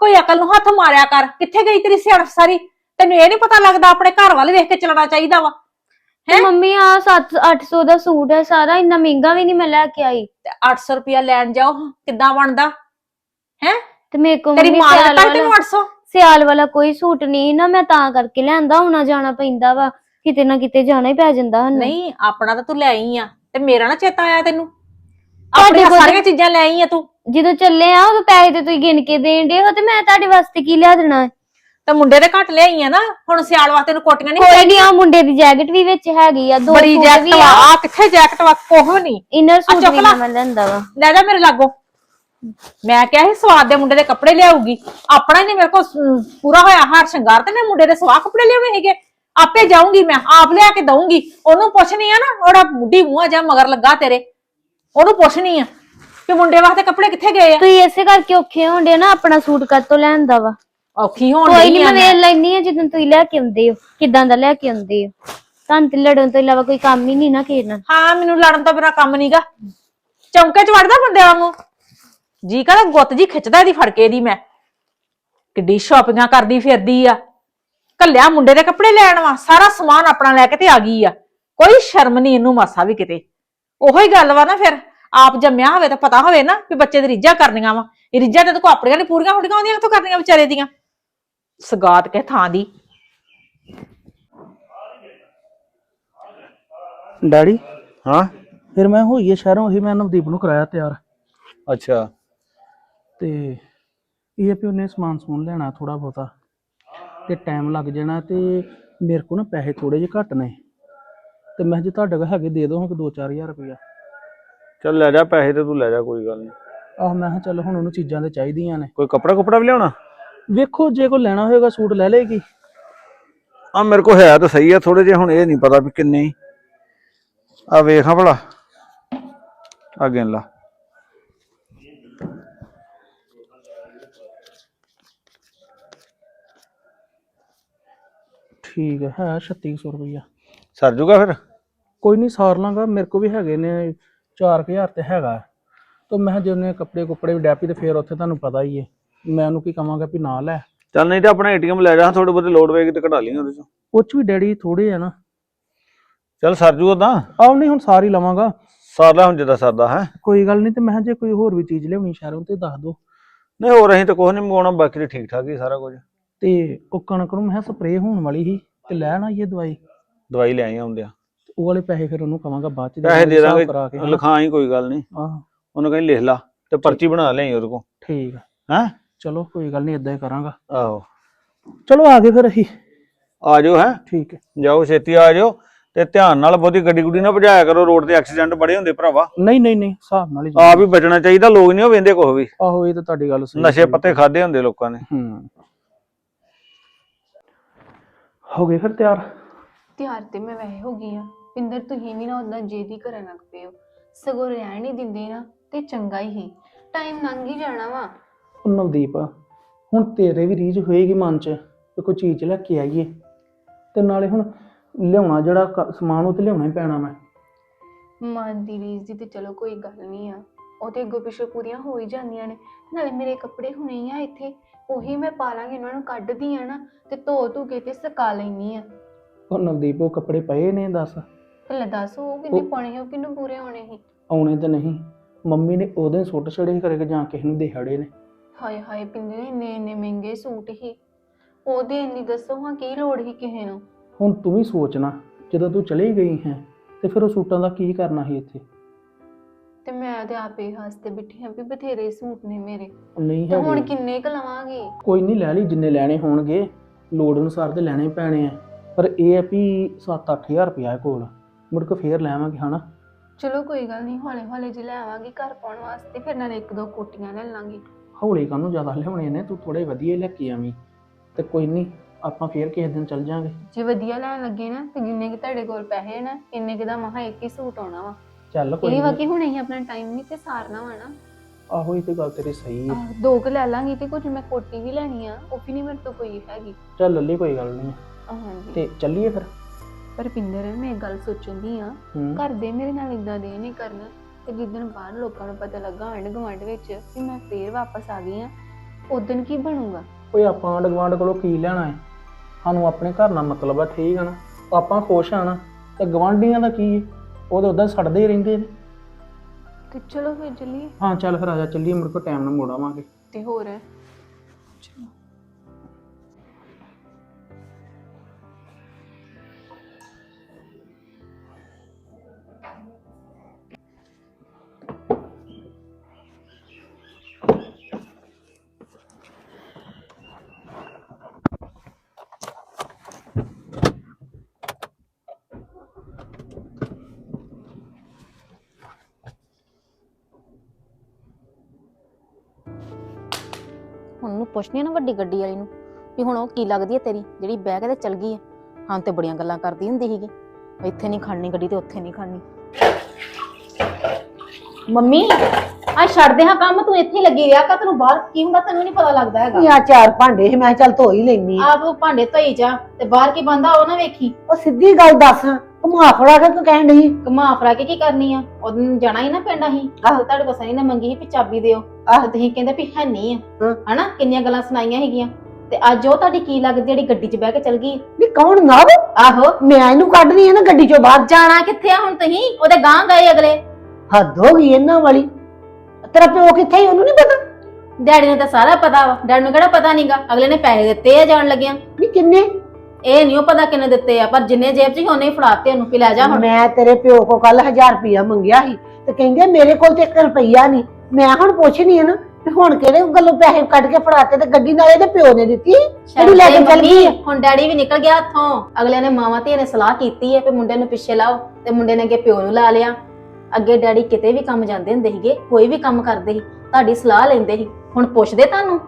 ਕੋਈ ਅਕਲ ਨੂੰ ਹੱਥ ਮਾਰਿਆ ਕਰ ਕਿੱਥੇ ਗਈ ਤੇਰੀ ਸਿਆਣਪ ਸਾਰੀ? ਤੈਨੂੰ ਇਹ ਨਹੀਂ ਪਤਾ ਲੱਗਦਾ ਆਪਣੇ ਘਰ ਵੱਲ ਵੇਖ ਕੇ ਚੱਲਣਾ ਚਾਹੀਦਾ ਵਾ ਤੇ ਮੰਮੀ ਆ 7 800 ਦਾ ਸੂਟ ਹੈ ਸਾਰਾ ਇੰਨਾ ਮਹਿੰਗਾ ਵੀ ਨਹੀਂ ਮੈਂ ਲੈ ਕੇ ਆਈ। ਤੇ 800 ਰੁਪਇਆ ਲੈਣ ਜਾਓ ਕਿੱਦਾਂ ਬਣਦਾ? ਹੈ? ਤੇ ਮੇਰੇ ਕੋਲ ਤੇਰੀ ਮੰਮੀ ਮਾਂ ਨੇ ਸਿਆਲ ਸੀ ਵਾਲਾ। ਤੈਨੂੰ 800 ਸਿਆਲ ਵਾਲਾ ਕੋਈ ਸੂਟ ਨਹੀਂ ਨਾ ਮੈਂ ਤਾਂ ਕਰਕੇ ਲੈਂਦਾ ਹੁਣਾ ਜਾਣਾ ਪੈਂਦਾ ਵਾ। ਕਿਤੇ ਨਾ ਕਿਤੇ ਜਾਣਾ ਹੀ ਪੈ ਜਾਂਦਾ ਹਨ ਨਹੀਂ ਆਪਣਾ ਤਾਂ ਤੂੰ ਲੈ ਆਈ ਆ ਤੇ ਮੇਰਾ ਨਾ ਚੇਤਾ ਆਇਆ ਤੈਨੂੰ। ਆਪਣੀਆਂ ਕੋਲ- ਸਾਰੀਆਂ ਚੀਜ਼ਾਂ ਲੈ ਆਈ ਆ ਤੂੰ। ਜਦੋਂ ਚੱਲੇ ਆ ਉਦੋਂ ਪੈਸੇ ਤੇ ਤੁਸੀਂ ਗਿਣ ਕੇ ਦੇਣ ਦੇ ਹੋ ਤੇ ਮੈਂ ਤੁਹਾਡੇ ਵਾਸਤੇ ਕੀ ਲਿਆ ਦੇਣਾ ਹੈ? ਤੇ ਮੁੰਡੇ ਦੇ ਘੱਟ ਲੈ ਆਈ ਆ ਨਾ ਹੁਣ ਸਿਆਲ ਵਾਸਤੇ ਨੂੰ ਕੋਟੀਆਂ ਨਹੀਂ ਕੋਈ ਨਹੀਂ ਆ ਮੁੰਡੇ ਦੀ ਜੈਕਟ ਵੀ ਵਿੱਚ ਹੈਗੀ ਆ ਦੋ ਬੜੀ ਸੂਟ ਜੈਕਟ ਵੀ ਆ। ਆ ਕਿੱਥੇ ਜੈਕਟ ਵਾ ਕੋਹ ਨਹੀਂ। ਇਨਰ ਸੂਟ ਵੀ। ਮੈਂ ਲੈਂਦਾ ਵਾ। ਲੈ ਜਾ ਮੇਰੇ ਲਾਗੋ। ਮੈਂ ਕਿਹਾ ਸੀ ਸਵਾਦ ਦੇ ਮੁੰਡੇ ਦੇ ਕੱਪੜੇ ਲਿਆਊਗੀ। ਆਪਣਾ ਹੀ ਨਹੀਂ ਮੇਰੇ ਕੋਲ ਸ- ਪੂਰਾ ਹੋਇਆ ਹਾਰ ਸ਼ਿੰਗਾਰ ਤੇ ਮੈਂ ਮੁੰਡੇ ਦੇ ਸਵਾਹ ਕੱਪੜੇ ਲਿਆਉਣੇ ਹੈਗੇ ਆਪੇ ਜਾਊਂਗੀ ਮੈਂ ਆਪ ਲਿਆ ਕੇ ਦਊਂਗੀ। ਉਹਨੂੰ ਪੁੱਛਣੀ ਆ ਨਾ ਉਹਦਾ ਮੁੱਢੀ ਮੂੰਹ ਜਾ ਮਗਰ ਲੱਗਾ ਤੇਰੇ। ਉਹਨੂੰ ਪੁੱਛਣੀ ਆ ਕਿ ਮੁੰਡੇ ਵਾਸਤੇ ਕੱਪੜੇ ਕਿੱਥੇ ਗਏ ਆ? ਤੁਸੀਂ ਇਸੇ ਕਰਕੇ ਔਖੇ ਹੋਣਦੇ ਨਾ ਆਪਣਾ ਸੂਟ ਕਦ ਤੋਂ ਲੈਂਦਾ ਵਾ? ਔਖੀ ਹੋਣ ਕੋਈ ਡਈ ਨਹੀਂ ਆ ਮੈਂ ਵੇਖ ਲੈਣੀ ਆ ਜਦੋਂ ਤੁਸੀਂ ਲੈ ਕੇ ਆਉਂਦੇ ਹੋ ਕਿਦਾਂ ਦਾ ਲੈ ਕੇ ਆਉਂਦੇ ਹੋ। ਤੁਹਾਨੂੰ ਤੇ ਲੜਨ ਤੋਂ ਇਲਾਵਾ ਕੋਈ ਕੰਮ ਹੀ ਨਹੀਂ ਨਾ ਖੇਡਣਾ ਹਾਂ ਮੈਨੂੰ ਲੜਨ ਤੋਂ ਬਿਨਾ ਕੰਮ ਨਹੀਂਗਾ ਚੌਂਕੇ 'ਚ ਵੜਦਾ ਬੰਦੇ ਵਾਂਗੂ। ਜੀ ਕਹਿੰਦਾ ਗੁੱਤ ਜੀ ਖਿੱਚਦਾ ਇਹਦੀ ਫੜਕੇ ਦੀ ਮੈਂ। ਕਿੱਡੀ ਸ਼ਾਪਿੰਗਾਂ ਕਰਦੀ ਫਿਰਦੀ ਆ। ਕੱਲਿਆ ਮੁੰਡੇ ਦੇ ਕੱਪੜੇ ਲੈਣ ਵਾ ਸਾਰਾ ਸਮਾਨ ਆਪਣਾ ਲੈ ਕੇ ਤੇ ਆ ਗਈ ਆ। ਕੋਈ ਸ਼ਰਮ ਨਹੀਂ ਇਹਨੂੰ ਮਾਸਾ ਵੀ ਕਿਤੇ। ਉਹੋ ਹੀ ਗੱਲ ਵਾ ਨਾ ਫਿਰ ਆਪ ਜੰਮਿਆ ਹੋਵੇ ਤਾਂ ਪਤਾ ਹੋਵੇ ਨਾ ਵੀ ਬੱਚੇ ਦੀ ਰੀਝਾਂ ਕਰਨੀਆਂ ਵਾ। ਇਹ ਰੀਝਾਂ ਤੇ ਕੋ ਆਪਣੀਆਂ ਨੇ ਪੂਰੀਆਂ ਹੁੰਦੀਆਂ ਹੁੰਦੀਆਂ ਕਿੱਥੋਂ ਕਰਨੀਆਂ ਵਿਚਾਰੇ ਦੀਆਂ। ਸਗਾਤ ਕੇ ਥਾਂ ਦੀ। ਡੈਡੀ ਹਾਂ? ਫਿਰ ਮੈਂ ਹੋਈਏ ਸ਼ਹਿਰੋਂ ਉਹੀ ਮੈਂ ਨਵਦੀਪ ਨੂੰ ਕਰਾਇਆ ਤਿਆਰ। ਅੱਛਾ। ਤੇ ਇਹ ਆ ਵੀ ਉਹਨੇ ਸਮਾਨ ਸਮੂਨ ਲੈਣਾ ਥੋੜਾ ਬਹੁਤਾ ਤੇ ਟਾਈਮ ਲੱਗ ਜਾਣਾ ਤੇ ਮੇਰੇ ਕੋਲ ਨਾ ਪੈਸੇ ਥੋੜੇ ਜਿਹੇ ਘੱਟ ਨੇ। ਤੇ ਮੈਂ ਜੇ ਤੁਹਾਡੇ ਕੋਲ ਹੈਗੇ ਦੇ ਦੋ ਹਾਂ ਕਿ 2-4000 ਰੁਪਇਆ। ਚੱਲ ਲੈ ਜਾ ਪੈਸੇ ਤੇ ਤੂੰ ਲੈ ਜਾ ਕੋਈ ਗੱਲ ਨਹੀਂ। ਆਹ ਮੈਂ ਕਿਹਾ ਚੱਲ ਹੁਣ ਉਹਨੂੰ ਚੀਜ਼ਾਂ ਤੇ ਚਾਹੀਦੀਆਂ ਨੇ। ਕੋਈ ਕੱਪੜਾ ਕੁਪੜਾ ਵੀ ਲਿਆਉਣਾ? ਵੇਖੋ ਜੇ ਕੋਈ ਲੈਣਾ ਹੋਏਗਾ ਸੂਟ ਲੈ ਲੇਗੀ ਆ ਮੇਰੇ ਕੋਲ ਹੈ ਤਾਂ ਸਹੀ ਆ ਥੋੜੇ ਜਿਹੇ ਹੁਣ ਇਹ ਨਹੀਂ ਪਤਾ ਵੀ ਕਿੰਨੇ ਆ ਵੇਖਾਂ ਭਲਾ। ਆ ਗਿਣ ਲਾ। ਠੀਕ ਹੈ ਹੈ 3600 ਰੁਪਇਆ ਸਰ ਜੂਗਾ ਫਿਰ? ਕੋਈ ਨਹੀਂ ਸਾਰ ਲਾਂਗਾ। ਮੇਰੇ ਕੋਲ ਵੀ ਹੈਗੇ ਨੇ 4000 ਤੇ ਹੈਗਾ। ਤਾਂ ਮੈਂ ਜੇ ਉਹਨੇ ਕੱਪੜੇ ਕੁੱਪੜੇ ਵੀ ਡੈਪੀ ਤੇ ਫੇਰ ਉੱਥੇ ਤੁਹਾਨੂੰ ਪਤਾ ਹੀ ਹੈ। ਮੈਂ ਉਹਨੂੰ ਕੀ ਕਵਾਂਗਾ ਵੀ ਨਾ ਲੈ। ਚੱਲ ਨਹੀਂ ਤੇ ਆਪਣਾ ਏਟੀਐਮ ਲੈ ਜਾ ਥੋੜੇ ਬਹੁਤੇ ਲੋਡ ਵੇਗ ਤੇ ਕਢਾ ਲਈ ਉਹਦੇ ਚੋਂ। ਉਹ 'ਚ ਵੀ ਡੈਡੀ ਥੋੜੇ ਆ ਨਾ। ਚੱਲ ਸਰ ਜੂਗਾ ਤਾਂ ਆਹ ਨਹੀਂ ਹੁਣ ਸਾਰੀ ਲਵਾਂਗਾ। ਸਾਰਾ ਹੁਣ ਜਿੱਦਾਂ ਸਰਦਾ ਹੈ। ਕੋਈ ਗੱਲ ਨਹੀਂ ਤੇ ਮੈਂ ਜੇ ਕੋਈ ਹੋਰ ਵੀ ਚੀਜ਼ ਲਿਆਉਣੀ ਸ਼ਹਿਰੋਂ ਤੇ ਦੱਸ ਦਿਓ। ਨਹੀਂ ਹੋਰ ਅਸੀਂ ਤਾਂ ਕੁਝ ਨਹੀਂ ਮੰਗਵਾਉਣਾ ਬਾਕੀ ਤੇ ਠੀਕ ਠਾਕ ਹੀ ਸਾਰਾ ਕੁਝ। ਤੇ ਉਹ ਕਣਕ ਨੂੰ ਮੈਂ ਸਪਰੇਅ ਹੋਣ ਵਾਲੀ ਸੀ ਤੇ ਲੈਣ ਆਈਏ ਦਵਾਈ। ਦਵਾਈ ਲੈ ਆਉਂਦੇ ਆ ਉਹ ਵਾਲੇ ਪੈਸੇ ਫਿਰ ਉਹਨੂੰ ਕਵਾਂਗਾ ਬਾਅਦ ਚ ਪੈਸੇ ਦੇ ਹਿਸਾਬ ਕਰਾ ਕੇ ਦਾਂਗੇ ਲਿਖਾਂ ਹੀ ਕੋਈ ਗੱਲ ਨਹੀਂ। ਆਹ। ਉਹਨੂੰ ਕਹਿੰਦੀ ਲਿਖ ਲਾ ਤੇ ਪਰਚੀ ਬਣਾ ਲਈ ਉਹਦੇ ਕੋਲ। ਠੀਕ ਆ। ਹੈਂ? ਚਲੋ ਕੋਈ ਗੱਲ ਨਹੀਂ ਇਦਾਂ ਹੀ ਕਰਾਂਗਾ। ਆਹੋ। ਚਲੋ ਆ ਗਏ ਫਿਰ ਅਸੀਂ। ਆ ਜਾਓ ਹੈ? ਠੀਕ ਹੈ ਜਾਓ ਛੇਤੀ ਆ ਜਾਓ ਤੇ ਧਿਆਨ ਨਾਲ ਬਹੁਤੀ ਗੱਡੀ ਗੁੱਡੀ ਨਾ ਭਜਾਇਆ ਕਰੋ ਰੋਡ ਤੇ ਐਕਸੀਡੈਂਟ ਬੜੇ ਹੁੰਦੇ ਭਰਾਵਾ। ਨਹੀਂ ਨਹੀਂ ਨਹੀਂ ਹਿਸਾਬ ਨਾਲ ਹੀ ਆਪ ਹੀ ਬਚਣਾ ਚਾਹੀਦਾ ਲੋਕ ਨਹੀਂ ਉਹ ਵੇਂਦੇ ਕੁਛ ਵੀ। ਆਹੋ ਇਹ ਤਾਂ ਤੁਹਾਡੀ ਗੱਲ ਸਹੀ ਨਸ਼ੇ ਪੱਤੇ ਖਾਦੇ ਹੁੰਦੇ ਲੋਕਾਂ ਨੇ। ਹੂੰ। ਹੋ ਗਏ ਫਿਰ ਤਿਆਰ? ਤਿਆਰ ਤੇ ਮੈਂ ਵੈਸੇ ਹੋ ਗਈ ਆ ਪਿੰਦਰ ਤੁਸੀਂ ਵੀ ਨਾ ਉਦਾਂ ਜੇਦੀ ਕਰਨ ਲੱਗ ਪਏ ਹੋ। ਸਗੋਂ ਰਹਿਣ ਹੀ ਦਿੰਦੇ ਨਾ ਤੇ ਚੰਗਾ ਹੀ ਟਾਈਮ ਲੰਘ ਹੀ ਜਾਣਾ ਵਾ। ਉਹ ਨਵਦੀਪ ਹੁਣ ਤੇਰੇ ਵੀ ਰੀਝ ਹੋਏਗੀ ਮਨ 'ਚ ਵੀ ਕੋਈ ਚੀਜ਼ ਲੈ ਕੇ ਆਈਏ। ਤੇ ਨਾਲੇ ਹੁਣ ਲਿਆਉਣਾ ਜਿਹੜਾ ਕ- ਸਮਾਨ ਉਹ ਤੇ ਲਿਆਉਣਾ ਹੀ ਪੈਣਾ ਮੈਂ। ਮਨ ਦੀ ਰੀਸ ਦੀ ਤੇ ਚਲੋ ਕੋਈ ਗੱਲ ਨਹੀਂ ਆ। ਉਹ ਤੇ ਅੱਗੋਂ ਪਿੱਛੋਂ ਪੂਰੀਆਂ ਹੋ ਹੀ ਜਾਂਦੀਆਂ ਨੇ। ਨਾਲੇ ਮੇਰੇ ਕੱਪੜੇ ਹੁਣੇ ਹੀ ਆ ਇੱਥੇ। ਉਹੀ ਮੈਂ ਪਾ ਲਾਂਗੀ ਉਹਨਾਂ ਨੂੰ ਕੱਢਦੀ ਆ ਨਾ ਤੇ ਧੋ ਧੂ ਕੇ ਤੇ ਸੁਕਾ ਲੈਣੀ ਆ। ਉਹ ਨਵਦੀਪ ਉਹ ਕੱਪੜੇ ਪਏ ਨੇ ਦੱਸ? ਤੇ ਲੈ ਦੱਸ ਉਹ ਕਿੰਨੇ ਉਹ- ਆ ਉਹ ਕਿੰਨੂੰ ਪੂਰੇ ਹੋਣੇ ਸੀ? ਆਉਣੇ ਤੇ ਨਹੀਂ। ਮੰਮੀ ਨੇ ਉਹਦੇ ਸੁੱਟ ਛੜੇ ਕਰਕੇ ਜਾਂ ਕਿਸੇ ਨੂੰ ਦਿਹਾੜੇ ਨੇ? ਹਾਏ ਹਾਏ ਪਿੰਦਰ ਇੰਨੇ ਇੰਨੇ ਮਹਿੰਗੇ ਸੂਟ ਹੀ ਉਹਦੇ ਇੰਨੀ ਦੱਸੋ ਹਾਂ ਕੀ ਲੋੜ ਹੀ ਕਿਸੇ ਨੂੰ? ਹੁਣ ਤੂੰ ਵੀ ਸੋਚਣਾ ਜਦੋਂ ਤੂੰ ਚਲੀ ਗਈ ਹੈ ਤੇ ਫਿਰ ਉਹ ਸੂਟਾਂ ਦਾ ਕੀ ਕਰਨਾ ਸੀ ਇੱਥੇ? ਤੇ ਮੈਂ ਤੇ ਆਪੇ ਹੱਸਦੇ ਬਿਠੀ ਆਂ ਵੀ ਬਥੇਰੇ ਸੂਟ ਨੇ ਮੇਰੇ। ਨਹੀਂ ਤੇ ਹੁਣ ਹੈਗੇ। ਕਿੰਨੇ ਕ ਲਵਾਂਗੇ? ਕੋਈ ਨਹੀਂ ਲੈ ਲਈ ਜਿੰਨੇ ਲੈਣੇ ਹੋਣਗੇ ਲੋੜ ਅਨੁਸਾਰ ਤੇ ਲੈਣੇ ਹੀ ਪੈਣੇ ਆ। ਪਰ ਇਹ ਹੈ ਵੀ 7-8000 ਰੁਪਇਆ ਕੋਲ। ਮੁੜ ਕੇ ਫੇਰ ਲੈਵਾਂਗੇ ਹਨਾ? ਚਲੋ ਕੋਈ ਗੱਲ ਨਹੀਂ ਹੌਲੇ ਹੌਲੇ ਜੀ ਲੈ ਆਵਾਂਗੇ ਘਰ ਪਾਉਣ ਵਾਸਤੇ ਫਿਰ ਨਾਲ ਇੱਕ ਦੋ ਕੋਟੀਆਂ ਲੈ ਲਾਂਗੇ। ਹੌਲੀ ਕਾਹਨੂੰ ਜ਼ਿਆਦਾ ਲਿਆਉਣੇ ਨੇ? ਤੂੰ ਥੋੜੇ ਵਧੀਆ ਹੀ ਲੈ ਕੇ ਆਵੀਂ। ਤੇ ਕੋਈ ਨਹੀਂ ਆਪਾਂ ਫੇਰ ਕਿਸੇ ਦਿਨ ਚੱਲ ਜਾਾਂਗੇ। ਜੇ ਵਧੀਆ ਲੈਣ ਲੱਗੇ ਨਾ ਤੇ ਜਿੰਨੇ ਕਿ ਤੁਹਾਡੇ ਕੋਲ ਪੈਸੇ ਨਾ ਇੰਨੇ ਕਿ ਦਾ ਮਹਾ ਇੱਕ ਹੀ ਸੂਟ ਆਉਣਾ ਵਾ। ਚੱਲ ਕੋਈ ਇਹ ਵਾ। ਕਿ ਹੁਣ ਅਸੀਂ ਆਪਣਾ ਟਾਈਮ ਨਹੀਂ ਤੇ ਸਾਰਨਾ ਵਾ ਨਾ। ਆਹੋ ਇਹ ਤੇ ਗੱਲ ਤੇਰੀ ਸਹੀ ਹੈ ਆਹ, ਦੋ ਕੁ ਲੈ ਲਾਂਗੇ ਤੇ ਕੁਝ ਮੈਂ ਕੋਟੀ ਵੀ ਲੈਣੀ ਆ ਉਹ ਵੀ ਨਹੀਂ ਮੇਰੇ ਤੋਂ ਕੋਈ ਹੈਗੀ। ਚੱਲ ਲੱਲੀ ਕੋਈ ਗੱਲ ਨਹੀਂ ਆਹ, ਹਾਂਜੀ। ਤੇ ਚੱਲੀਏ ਫਿਰ? ਪਰ ਪਿੰਦਰ ਮੈਂ ਇੱਕ ਗੱਲ ਸੋਚਦੀ ਆ ਹੂੰ। ਘਰ ਦੇ ਮੇਰੇ ਨਾਲ ਇਦਾਂ ਦੇ ਨਹੀਂ ਕਰਨਾ ਤੇ ਜਿੱਦਣ ਬਾਹਰ ਲੋਕਾਂ ਨੂੰ ਪਤਾ ਲੱਗਾ ਆਂਢ ਗੁਆਂਢ ਵਿੱਚ ਕਿ ਮੈਂ ਫੇਰ ਵਾਪਸ ਆ ਗਈ ਆ ਉਦੋਂ ਕੀ ਬਣੂਗਾ? ਓਏ ਆਪਾਂ ਆਂਢ ਗੁਆਂਢ ਕੋਲੋਂ ਕੀ ਲੈਣਾ ਹੈ ਸਾਨੂੰ ਆਪਣੇ ਘਰ ਨਾਲ ਮਤਲਬ ਆ ਠੀਕ ਆ ਨਾ? ਆਪਾਂ ਖੁਸ਼ ਆ ਨਾ? ਤੇ ਗਵਾਂਢੀਆਂ ਦਾ ਕੀ ਹੈ ਉਹ ਤਾਂ ਉਦਾਂ ਸੜਦੇ ਹੀ ਰਹਿੰਦੇ ਨੇ। ਤੇ ਚਲੋ ਫਿਰ ਚੱਲੀਏ। ਹਾਂ ਚੱਲ ਫਿਰ ਆ ਜਾ ਚੱਲੀਏ ਮੁੜ ਕੇ ਟਾਈਮ ਨਾਲ ਮੁੜ ਆਵਾਂਗੇ। ਤੇ ਹੋਰ? ਹੁਣ ਉਹਨੂੰ ਪੁੱਛਣੀ ਆ ਨਾ ਵੱਡੀ ਗੱਡੀ ਵਾਲੀ ਨੂੰ ਵੀ ਹੁਣ ਉਹ ਕੀ ਲੱਗਦੀ ਹੈ ਤੇਰੀ ਜਿਹੜੀ ਬਹਿ ਕੇ ਤੇ ਚਲ ਗਈ ਹੈ ਹਾਂ ਤੇ ਬੜੀਆਂ ਗੱਲਾਂ ਕਰਦੀ ਹੁੰਦੀ ਸੀਗੀ। ਇੱਥੇ ਨਹੀਂ ਖੜਨੀ ਗੱਡੀ ਤੇ ਉੱਥੇ ਨਹੀਂ ਖੜਨੀ। ਮੰਮੀ ਆ ਛੱਡਦੇ ਹਾਂ ਕੰਮ ਤੂੰ ਇੱਥੇ ਹੀ ਲੱਗੀ ਰਿਹਾ ਕਾ ਤੈਨੂੰ ਬਾਹਰ ਕੀ ਹੁੰਦਾ ਤੈਨੂੰ ਨਹੀਂ ਪਤਾ ਲੱਗਦਾ ਹੈਗਾ। ਆ ਚਾਰ ਭਾਂਡੇ ਸੀ ਮੈਂ ਕਿਹਾ ਚੱਲ ਧੋ ਹੀ ਲੈਣੀ ਆਪ ਉਹ ਭਾਂਡੇ ਧੋਈ ਜਾ ਤੇ ਬਾਹਰ ਕੀ ਬੰਦਾ ਉਹ ਨਾ ਵੇਖੀ। ਉਹ ਸਿੱਧੀ ਗੱਲ ਦੱਸ। ਘੁਮਾ ਫੜਾ ਕੇ ਤੂੰ ਕਹਿਣ ਡਈ? ਘੁਮਾ ਫਰਾ ਕੇ ਕੀ ਕਰਨੀ ਆ? ਉਹਨੂੰ ਜਾਣਾ ਹੀ ਨਾ ਪਿੰਡ ਅਸੀਂ। ਆਹ। ਤੁਹਾਡੇ ਕੋਲ ਸਨੀ ਨੇ ਮੰਗੀ ਸੀ ਵੀ ਚਾਬੀ ਦਿਓ। ਆਹ। ਤੇ ਤੁਸੀਂ ਕਹਿੰਦੇ ਵੀ ਹੈ ਨਹੀਂ ਆ। ਹਾਂ। ਹਨਾ? ਕਿੰਨੀਆਂ ਗੱਲਾਂ ਸੁਣਾਈਆਂ ਹੈਗੀਆਂ। ਤੇ ਅੱਜ ਉਹ ਤੁਹਾਡੀ ਕੀ ਲੱਗਦੀ ਜਿਹੜੀ ਗੱਡੀ 'ਚ ਬਹਿ ਕੇ ਚਲ ਗਈ ਵੀ ਕੌਣ ਨਾ ਆਹੋ। ਮੈਂ ਇਹਨੂੰ ਕੱਢਣੀ ਹੈ ਨਾ ਗੱਡੀ ਚੋਂ ਬਾਹਰ। ਜਾਣਾ ਕਿੱਥੇ ਆ ਹੁਣ ਤੁਸੀਂ? ਉਹਦੇ ਗਾਂ ਗਏ ਅਗਲੇ। ਹੱਦ ਹੋ ਗਈ ਇਹਨਾਂ ਵਾਲੀ। ਤੇਰਾ ਪਿਓ ਕਿੱਥੇ ਹੀ ਉਹਨੂੰ ਨਹੀਂ ਪਤਾ? ਡੈਡੀ ਨੂੰ ਤਾਂ ਸਾਰਾ ਪਤਾ ਵਾ। ਡੈਡੀ ਨੂੰ ਕਿਹੜਾ ਪਤਾ ਨਹੀਂਗਾ ਅਗਲੇ ਨੇ ਪੈਸੇ ਦਿੱਤੇ ਆ ਜਾਣ ਲੱਗਿਆ। ਵੀ ਕਿੰਨੇ? ਇਹ ਨਹੀਂ ਉਹ ਪਤਾ ਕਿੰਨੇ ਦਿੱਤੇ ਆ ਪਰ ਜਿੰਨੇ ਜੇਬ 'ਚ ਸੀ ਉਹਨੇ ਹੀ ਫੜਾਤੇ ਉਹਨੂੰ ਵੀ ਲੈ ਜਾ ਹੁਣ। ਮੈਂ ਤੇਰੇ ਪਿਓ ਕੋ ਕੱਲ 1000 ਰੁਪਇਆ ਮੰਗਿਆ ਸੀ ਤੇ ਕਹਿੰਦੇ ਮੇਰੇ ਕੋਲ ਤੇ 1 ਰੁਪਈਆ ਨਹੀਂ ਮੈਂ ਹੁਣ ਪੁੱਛਣੀ ਹੈ ਨਾ ਵੀ ਹੁਣ ਕਿਹੜੇ ਗੱਲੋਂ ਪੈਸੇ ਕੱਢ ਕੇ ਫੜਾਤੇ ਤੇ ਗੱਡੀ ਨਾਲ ਇਹਦੇ ਪਿਓ ਨੇ ਦਿੱਤੀ? ਜਿਹੜੀ ਲੈ ਕੇ ਚੱਲ ਗਈ। ਹੁਣ ਡੈਡੀ ਵੀ ਨਿਕਲ ਗਿਆ ਹੱਥੋਂ ਅਗਲੇ ਨੇ ਮਾਵਾਂ ਧੀਆਂ ਨੇ ਸਲਾਹ ਕੀਤੀ ਹੈ ਵੀ ਮੁੰਡੇ ਨੂੰ ਪਿੱਛੇ ਲਾਓ ਤੇ ਮੁੰਡੇ ਨੇ ਅੱਗੇ ਪਿਓ ਨੂੰ ਲਾ ਲਿਆ। ਅੱਗੇ ਡੈਡੀ ਕਿਤੇ ਵੀ ਕੰਮ ਜਾਂਦੇ ਹੁੰਦੇ ਸੀਗੇ ਕੋਈ ਵੀ ਕੰਮ ਕਰਦੇ ਸੀ ਤੁਹਾਡੀ ਸਲਾਹ ਲੈਂਦੇ ਸੀ। ਹੁਣ ਪੁੱਛਦੇ ਤੁਹਾਨੂੰ?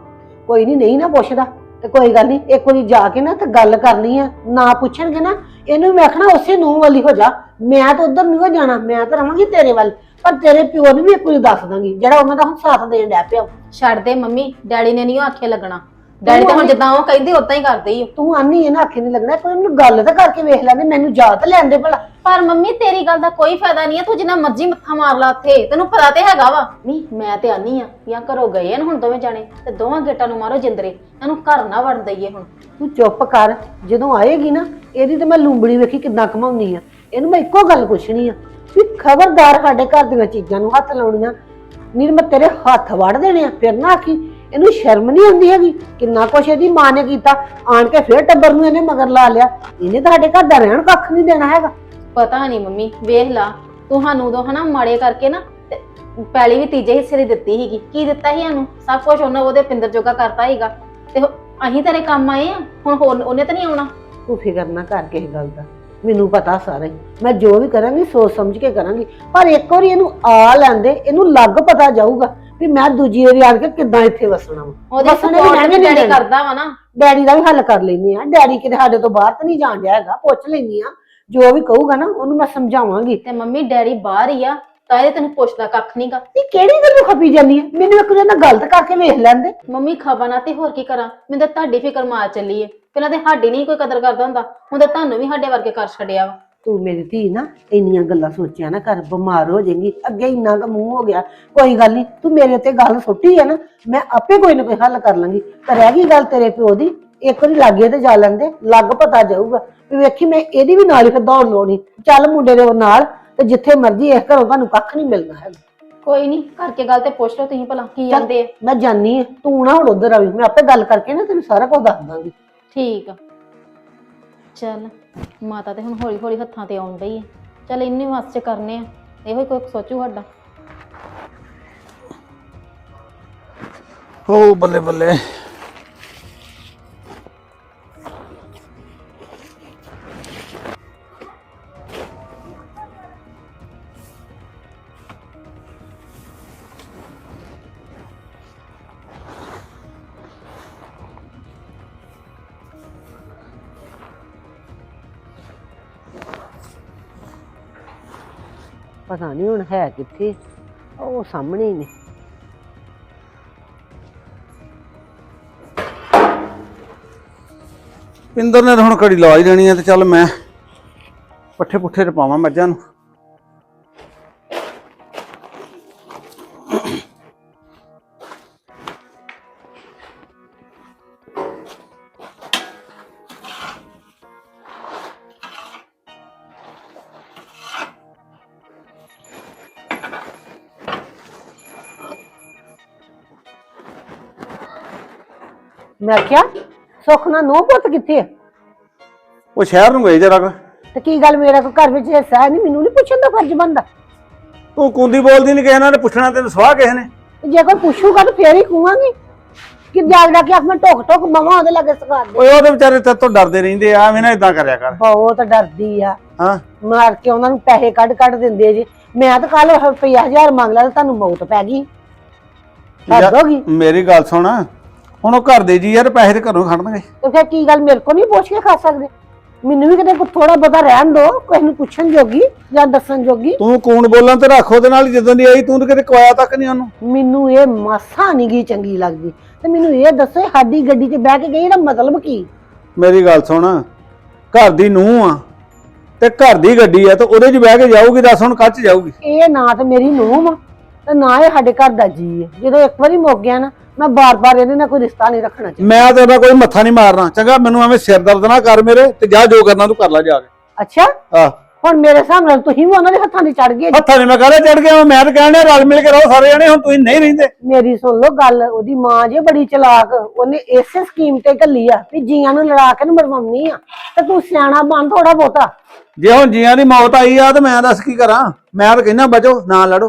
ਕੋਈ ਨਹੀਂ ਨਹੀਂ ਨਾ ਪੁੱਛਦਾ। ਤੇ ਕੋਈ ਗੱਲ ਨਹੀਂ ਇੱਕ ਵਾਰੀ ਜਾ ਕੇ ਨਾ ਤੇ ਗੱਲ ਕਰਨੀ ਆ, ਨਾ ਪੁੱਛਣਗੇ ਨਾ, ਇਹਨੂੰ ਵੀ ਆਖਣਾ ਉਸੇ ਨੂੰ ਵਾਲੀ ਹੋ ਜਾ, ਮੈਂ ਤਾਂ ਉਧਰ ਨਹੀਂ ਹੋ ਜਾਣਾ, ਮੈਂ ਤਾਂ ਰਵਾਂਗੀ ਤੇਰੇ ਵੱਲ, ਪਰ ਤੇਰੇ ਪਿਓ ਨੂੰ ਵੀ ਇੱਕ ਵਾਰੀ ਦੱਸ ਦਾਂਗੀ, ਜਿਹੜਾ ਉਹਨਾਂ ਦਾ ਹੁਣ ਸਾਥ ਦੇਣ ਡੈ ਪਿਆ। ਛੱਡ ਦੇ ਮੰਮੀ, ਡੈਡੀ ਨੇ ਨਹੀਂ ਆਖੇ ਲੱਗਣਾ। ਡੈਡੀ ਤਾਂ ਹੁਣ ਜਿੱਦਾਂ ਉਹ ਕਹਿੰਦੇ ਉਦਾਂ ਹੀ ਕਰਦੇ ਹੀ ਤੂੰ ਆਨੀ ਹੈ ਨਾ ਆਖੇ ਨਹੀਂ ਲੱਗਣਾ ਕੋਈ ਮੈਨੂੰ ਗੱਲ ਤਾਂ ਕਰਕੇ ਵੇਖ ਲੈਂਦੇ ਮੈਨੂੰ ਜਾ ਤਾਂ ਲੈਣ ਦੇ ਭਲਾ। ਪਰ ਮੰਮੀ ਤੇਰੀ ਗੱਲ ਦਾ ਕੋਈ ਫਾਇਦਾ ਨਹੀਂ ਹੈ ਤੂੰ ਜਿੰਨਾ ਮਰਜ਼ੀ ਮੱਥਾ ਮਾਰ ਲਾ ਉੱਥੇ ਤੈਨੂੰ ਪਤਾ ਤੇ ਹੈਗਾ ਵਾ। ਨਹੀਂ ਮੈਂ ਤੇ ਆਨੀ ਆ ਜਾਂ ਘਰੋਂ ਗਏ ਨੇ ਹੁਣ ਦੋਵੇਂ ਜਾਣੇ ਤੇ ਦੋਵਾਂ ਗੇਟਾਂ ਨੂੰ ਮਾਰੋ ਜਿੰਦਰੇ ਇਹਨੂੰ ਘਰ ਨਾ ਵੜਨ ਦਈਏ ਹੁਣ। ਤੂੰ ਚੁੱਪ ਕਰ ਜਦੋਂ ਆਏਗੀ ਨਾ ਇਹਦੀ ਤੇ ਮੈਂ ਲੂੰਬੜੀ ਵੇਖੀ ਕਿੰਨਾ ਕਮਾਉਣੀ ਆ। ਇਹਨੂੰ ਮੈਂ ਇੱਕੋ ਗੱਲ ਪੁੱਛਣੀ ਆ ਵੀ ਖਬਰਦਾਰ ਸਾਡੇ ਘਰ ਦੀਆਂ ਚੀਜ਼ਾਂ ਨੂੰ ਹੱਥ ਲਾਉਣੀਆਂ ਨਹੀਂ ਮੈਂ ਤੇਰੇ ਹੱਥ ਵੜ ਦੇਣੇ ਆ ਫਿਰ ਨਾ ਆਖੀ ਇਹਨੂੰ ਸ਼ਰਮ ਨਹੀਂ ਆਉਂਦੀ ਹੈਗੀ? ਕਿੰਨਾ ਕੁਛ ਇਹਦੀ ਮਾਂ ਨੇ ਕੀਤਾ। ਆਣ ਕੇ ਫਿਰ ਟੱਬਰ ਨੂੰ ਇਹਨੇ ਮਗਰ ਲਾ ਲਿਆ। ਇਹਨੇ ਤਾਂ ਸਾਡੇ ਘਰ ਦਾ ਰਹਿਣ ਕੱਖ ਨਹੀਂ ਦੇਣਾ ਹੈਗਾ। ਪਤਾ ਨਹੀਂ ਮੰਮੀ ਵੇਖ ਲਾ। ਤੁਹਾਨੂੰ ਉਦੋਂ ਹਨਾ ਮਾੜੇ ਕਰਕੇ ਨਾ ਤੇ ਪੈਲੀ ਵੀ ਤੀਜੇ ਹਿੱਸੇ ਦੀ ਦਿੱਤੀ ਸੀਗੀ। ਕੀ ਦਿੱਤਾ ਸੀ ਸਾਨੂੰ ਸਭ ਕੁਝ ਉਹਨਾਂ ਉਹਦੇ ਪਿੰਦਰ ਜੋਗਾ ਕਰਤਾ ਸੀਗਾ। ਤੇ ਹੋ- ਅਸੀਂ ਤੇਰੇ ਕੰਮ ਆਏ ਆ। ਹੁਣ ਹੋਰ ਉਹਨੇ ਤਾਂ ਨਹੀਂ ਆਉਣਾ। ਤੂੰ ਫਿਕਰ ਨਾ ਕਰ ਕਿਸੇ ਗੱਲ ਦਾ। ਮੈਨੂੰ ਪਤਾ ਸਾਰਾ। ਹੀ ਮੈਂ ਜੋ ਵੀ ਕਰਾਂਗੀ ਸੋਚ ਸਮਝ ਕੇ ਕਰਾਂਗੀ। ਪਰ ਇੱਕ ਵਾਰੀ ਇਹਨੂੰ ਆ ਲੈਂਦੇ ਇਹਨੂੰ ਲੱਗ ਪਤਾ ਜਾਊਗਾ। ਵੀ ਮੈਂ ਦੂਜੀ ਵਾਰੀ ਆਣ ਕੇ ਕਿੱਦਾਂ ਇੱਥੇ ਵਸਣਾ ਵਾ। ਉਹਦੇ ਵਸਣੇ ਵੀ ਮੈਂ ਨਹੀਂ ਡੈਡੀ। ਕਰਦਾ ਵਾ ਨਾ। ਡੈਡੀ ਦਾ ਵੀ ਹੱਲ ਕਰ ਲੈਂਦੀ ਆ। ਡੈਡੀ ਕਿਤੇ ਸਾਡੇ ਤੋਂ ਬਾਹਰ ਤਾਂ ਨਹੀਂ ਜਾਣ ਡਿਆ ਹੈਗਾ। ਪੁੱਛ ਲੈਂਦੀ ਆ। ਜੋ ਵੀ ਕਹੂਗਾ ਨਾ ਉਹਨੂੰ ਮੈਂ ਸਮਝਾਵਾਂਗੀ। ਤੇ ਮੰਮੀ ਡੈਡੀ ਬਾਹਰ ਹੀ ਆ ਤਾਂ ਇਹ ਤੈਨੂੰ ਪੁੱਛਦਾ ਕੱਖ ਨਹੀਂਗਾ ਇਹ ਕਿਹੜੀ ਗੱਲੋਂ ਖਪੀ ਜਾਂਦੀ ਹੈ ਮੈਨੂੰ ਇੱਕ ਨਾਲ ਗਲਤ ਕਰਕੇ ਵੇਖ ਲੈਂਦੇ। ਮੰਮੀ ਖਾਬਾ ਨਾ ਤੇ ਹੋਰ ਕੀ ਕਰਾਂ? ਮੈਨੂੰ ਤਾਂ ਤੁਹਾਡੀ ਫਿਕਰ ਮਾਰ ਚੱਲੀ ਏ। ਪਹਿਲਾਂ ਤੇ ਸਾਡੀ ਨਹੀਂ ਕੋਈ ਕਦਰ ਕਰਦਾ ਹੁੰਦਾ। ਹੁਣ ਤਾਂ ਤੁਹਾਨੂੰ ਵੀ ਸਾਡੇ ਵਰਗੇ ਕਰ ਛੱਡਿਆ ਵਾ। ਤੂੰ ਮੇਰੀ ਧੀ ਨਾ ਇੰਨੀਆਂ ਗੱਲਾਂ ਸੋਚਿਆ ਨਾ ਕਰ ਬਿਮਾਰ ਹੋ ਜਾਏਗੀ। ਅੱਗੇ ਇੰਨਾ ਕੁ ਮੂੰਹ ਹੋ ਗਿਆ ਕੋਈ ਗੱਲ ਨਹੀਂ ਤੂੰ ਮੇਰੇ ਤੇ ਗੱਲ ਸੁੱਟੀ ਹੈ ਨਾ ਮੈਂ ਆਪੇ ਕੋਈ ਨਾ ਕੋਈ ਹੱਲ ਕਰ ਲਾਂਗੀ। ਪਰ ਰਹਿ ਗਈ ਗੱਲ ਤੇਰੇ ਪਿਓ ਦੀ? ਇੱਕ ਵਾਰੀ ਲਾਗੇ ਤੇ ਜਾ ਲੈਂਦੇ ਲੱਗ ਪਤਾ ਜਾਊਗਾ। ਵੀ ਵੇਖੀ ਮੈਂ ਇਹਦੀ ਵੀ ਨਾਲ ਹੀ ਫਿਰ ਦੌੜ ਲਾਉਣੀ। ਚੱਲ ਮੁੰਡੇ ਦੇ ਨਾਲ ਤੇ ਜਿੱਥੇ ਮਰਜ਼ੀ ਇਸ ਘਰੋਂ ਤੁਹਾਨੂੰ ਕੱਖ ਨਹੀਂ ਮਿਲਣਾ ਹੈ ਕੋਈ ਨਹੀਂ ਕਰਕੇ ਗੱਲ ਤੇ ਪੁੱਛ ਲਓ ਤੁਸੀਂ ਭਲਾ ਕੀ। ਜਾਂਦੇ ਆ। ਮੈਂ ਜਾਣੀ ਤੂੰ ਨਾ ਹੁਣ ਉਧਰ ਆਵੀਂ ਮੈਂ ਆਪੇ ਗੱਲ ਕਰਕੇ ਨਾ ਤੈਨੂੰ ਸਾਰਾ ਕੁਝ ਦੱਸ ਦਾਂਗੀ। ਠੀਕ ਆ। ਚੱਲ, ਮਾਤਾ ਤੇ ਹੁਣ ਹੌਲੀ ਹੌਲੀ ਹੱਥਾਂ ਤੇ ਆਉਣ ਡਈ ਆ। ਚੱਲ ਇੰਨੇ ਵਾਸਤੇ ਕਰਨੇ ਆ, ਇਹੋ ਹੀ ਕੋਈ ਸੋਚੂ ਸਾਡਾ। ਹੋ ਬੱਲੇ ਬੱਲੇ ਨਹੀਂ, ਹੁਣ ਹੈ ਕਿੱਥੇ? ਉਹ ਸਾਹਮਣੇ ਹੀ ਨੇ। ਪਿੰਦਰ ਨੇ ਤਾਂ ਹੁਣ ਘੜੀ ਲਾ ਹੀ ਦੇਣੀ ਹੈ ਤੇ ਚੱਲ ਮੈਂ ਪੱਠੇ ਪੁੱਠੇ ਤੇ ਪਾਵਾਂ ਮੱਝਾਂ ਨੂੰ। ਮੈਂ ਕਿਹਾ ਸੁੱਖ ਨਾਲ ਨੋ ਪੁੱਤ ਕਿੱਥੇ ਆ? ਉਹ ਸ਼ਹਿਰ ਨੂੰ ਗਏ ਜਰਾ ਤੇ ਕੀ ਗੱਲ ਮੇਰਾ ਕੋਈ ਘਰ ਵਿੱਚ ਹਿੱਸਾ ਨਹੀਂ ਮੈਨੂੰ ਨਹੀਂ ਪੁੱਛਣ ਦਾ ਫਰਜ਼ ਬਣਦਾ। ਤੂੰ ਕੁੰਦੀ ਬੋਲਦੀ ਨਹੀਂ ਕਿਸੇ ਨਾਲ ਪੁੱਛਣਾ ਤੈਨੂੰ ਸਵਾਹ ਕਿਸੇ ਨੇ। ਤੇ ਜੇ ਕੋਈ ਪੁੱਛੂਗਾ ਤਾਂ ਫੇਰ ਹੀ ਕਹੂੰਗੀ। ਕਿ ਜਾਗ ਜਾ ਕੇ ਆਖ ਮੈਂ ਟੋਕ ਟੋਕ ਮਵਾਂ ਉਹਦੇ ਲੱਗੇ ਸਕਾ ਦੇ। ਓਏ ਉਹਦੇ ਵਿਚਾਰੇ ਤੇ ਤੋਂ ਡਰਦੇ ਰਹਿੰਦੇ ਆ ਐਵੇਂ ਨਾ ਇਦਾਂ ਕਰਿਆ ਕਰ। ਬਹੁਤ ਡਰਦੀ ਆ। ਹਾਂ। ਮਾਰ ਕੇ ਉਹਨਾਂ ਨੂੰ ਪੈਸੇ ਕੱਢ ਕੱਢ ਦਿੰਦੇ ਜੀ। ਮੈਂ ਤਾਂ ਕੱਲ ਰੁਪਈਆ ਹਜ਼ਾਰ ਮੰਗ ਲਿਆ ਤੇ ਤੁਹਾਨੂੰ ਮੌਤ ਪੈ ਗਈ। ਹੱਦ ਹੋ ਗਈ। ਮੇਰੀ ਗੱਲ ਸੁਣ। ਹੁਣ ਉਹ ਘਰ ਦੇ ਜੀ ਯਾਰ ਪੈਸੇ ਤੇ ਘਰੋਂ ਖੜਨਗੇ। ਤੇ ਫਿਰ ਕੀ ਗੱਲ ਮੇਰੇ ਕੋ ਨਹੀਂ ਪੁੱਛ ਕੇ ਖਾ ਸਕਦੇ? ਮੈਨੂੰ ਵੀ ਕਿਤੇ ਥੋੜਾ ਬਹੁਤਾ ਰਹਿਣ ਦੋ ਕੋਈ ਨੂੰ ਪੁੱਛਣ ਜੋਗੀ ਜਾਂ ਦੱਸਣ ਜੋਗੀ। ਤੂੰ ਕੌਣ ਬੋਲਾਂ ਤੇ ਰੱਖ ਉਹਦੇ ਨਾਲ ਹੀ ਜਦੋਂ ਦੀ ਆਈ ਤੂੰ ਤਾਂ ਕਿਤੇ ਕਵਾਇਆ ਤੱਕ ਨਹੀਂ ਉਹਨੂੰ। ਮੈਨੂੰ ਇਹ ਮਾਸਾ ਨਹੀਂ ਗਈ ਚੰਗੀ ਲੱਗਦੀ। ਤੇ ਮੈਨੂੰ ਇਹ ਦੱਸੋ ਸਾਡੀ ਗੱਡੀ 'ਚ ਬਹਿ ਕੇ ਗਈ ਇਹਦਾ ਮਤਲਬ ਕੀ? ਮੇਰੀ ਗੱਲ ਸੁਣ ਘਰ ਦੀ ਨੂੰਹ ਆ ਤੇ ਘਰ ਦੀ ਗੱਡੀ ਆ ਤੇ ਉਹਦੇ 'ਚ ਬਹਿ ਕੇ ਜਾਊਗੀ ਦੱਸ ਹੁਣ ਕੱਚ ਜਾਊਗੀ। ਇਹ ਨਾ ਤੇ ਮੇਰੀ ਨੂੰਹ ਵਾ ਤੇ ਨਾ ਇਹ ਸਾਡੇ ਘਰ ਦਾ ਜੀ ਹੈ ਜਦੋਂ ਇੱਕ ਵਾਰੀ ਮੁੱਕ ਗਿਆ ਨਾ ਮੈਂ ਬਾਰ-ਬਾਰ ਇਹਦੇ ਨਾਲ ਕੋਈ ਰਿਸ਼ਤਾ ਨਹੀਂ ਰੱਖਣਾ ਚਾਹੁੰਦੀ। ਮੈਂ ਤੇ ਉਹਦਾ ਕੋਈ ਮੱਥਾ ਨਹੀਂ ਮਾਰਨਾ। ਚੰਗਾ ਮੈਨੂੰ ਐਵੇਂ ਸਿਰ ਦਰਦ ਨਾ ਕਰ ਮੇਰੇ ਤੇ ਜਾ ਜੋ ਕਰਨਾ ਤੂੰ ਕਰ ਲੈ ਜਾ ਕੇ। ਅੱਛਾ? ਆ ਹੁਣ ਮੇਰੇ ਨਾਲ ਤੁਸੀਂ ਵੀ ਉਹਨਾਂ ਦੇ ਹੱਥਾਂ 'ਤੇ ਚੜ ਗਏ ਜੀ। ਹੱਥਾਂ ਨੇ ਮੈਂ ਕਹਦਾ ਚੜ ਗਿਆ ਮੈਂ ਤਾਂ ਕਹਿਣ ਰਲ ਮਿਲ ਕੇ ਰਹੋ ਸਾਰੇ ਜਣੇ ਹੁਣ ਤੁਸੀਂ ਨਹੀਂ ਰਹਿੰਦੇ। ਮੇਰੀ ਸੁਣ ਲਓ ਗੱਲ ਉਹਦੀ ਮਾਂ ਜੇ ਬੜੀ ਚਲਾਕ ਉਹਨੇ ਇਸੇ ਸਕੀਮ ਤੇ ਘੱਲੀ ਆ ਵੀ ਜੀਆਂ ਨੂੰ ਲੜਾ ਕੇ ਨੂੰ ਮਰਵਾਉਣੀ ਆ। ਤੇ ਤੂੰ ਸਿਆਣਾ ਬਣ ਥੋੜਾ ਬਹੁਤਾ। ਜੇ ਹੁਣ ਜੀਆਂ ਦੀ ਮੌਤ ਆਈ ਆ ਤੇ ਮੈਂ ਦੱਸ ਕੀ ਕਰਾਂ? ਮੈਂ ਤਾਂ ਕਹਿੰਦਾ ਬਚੋ ਨਾ ਲੜੋ।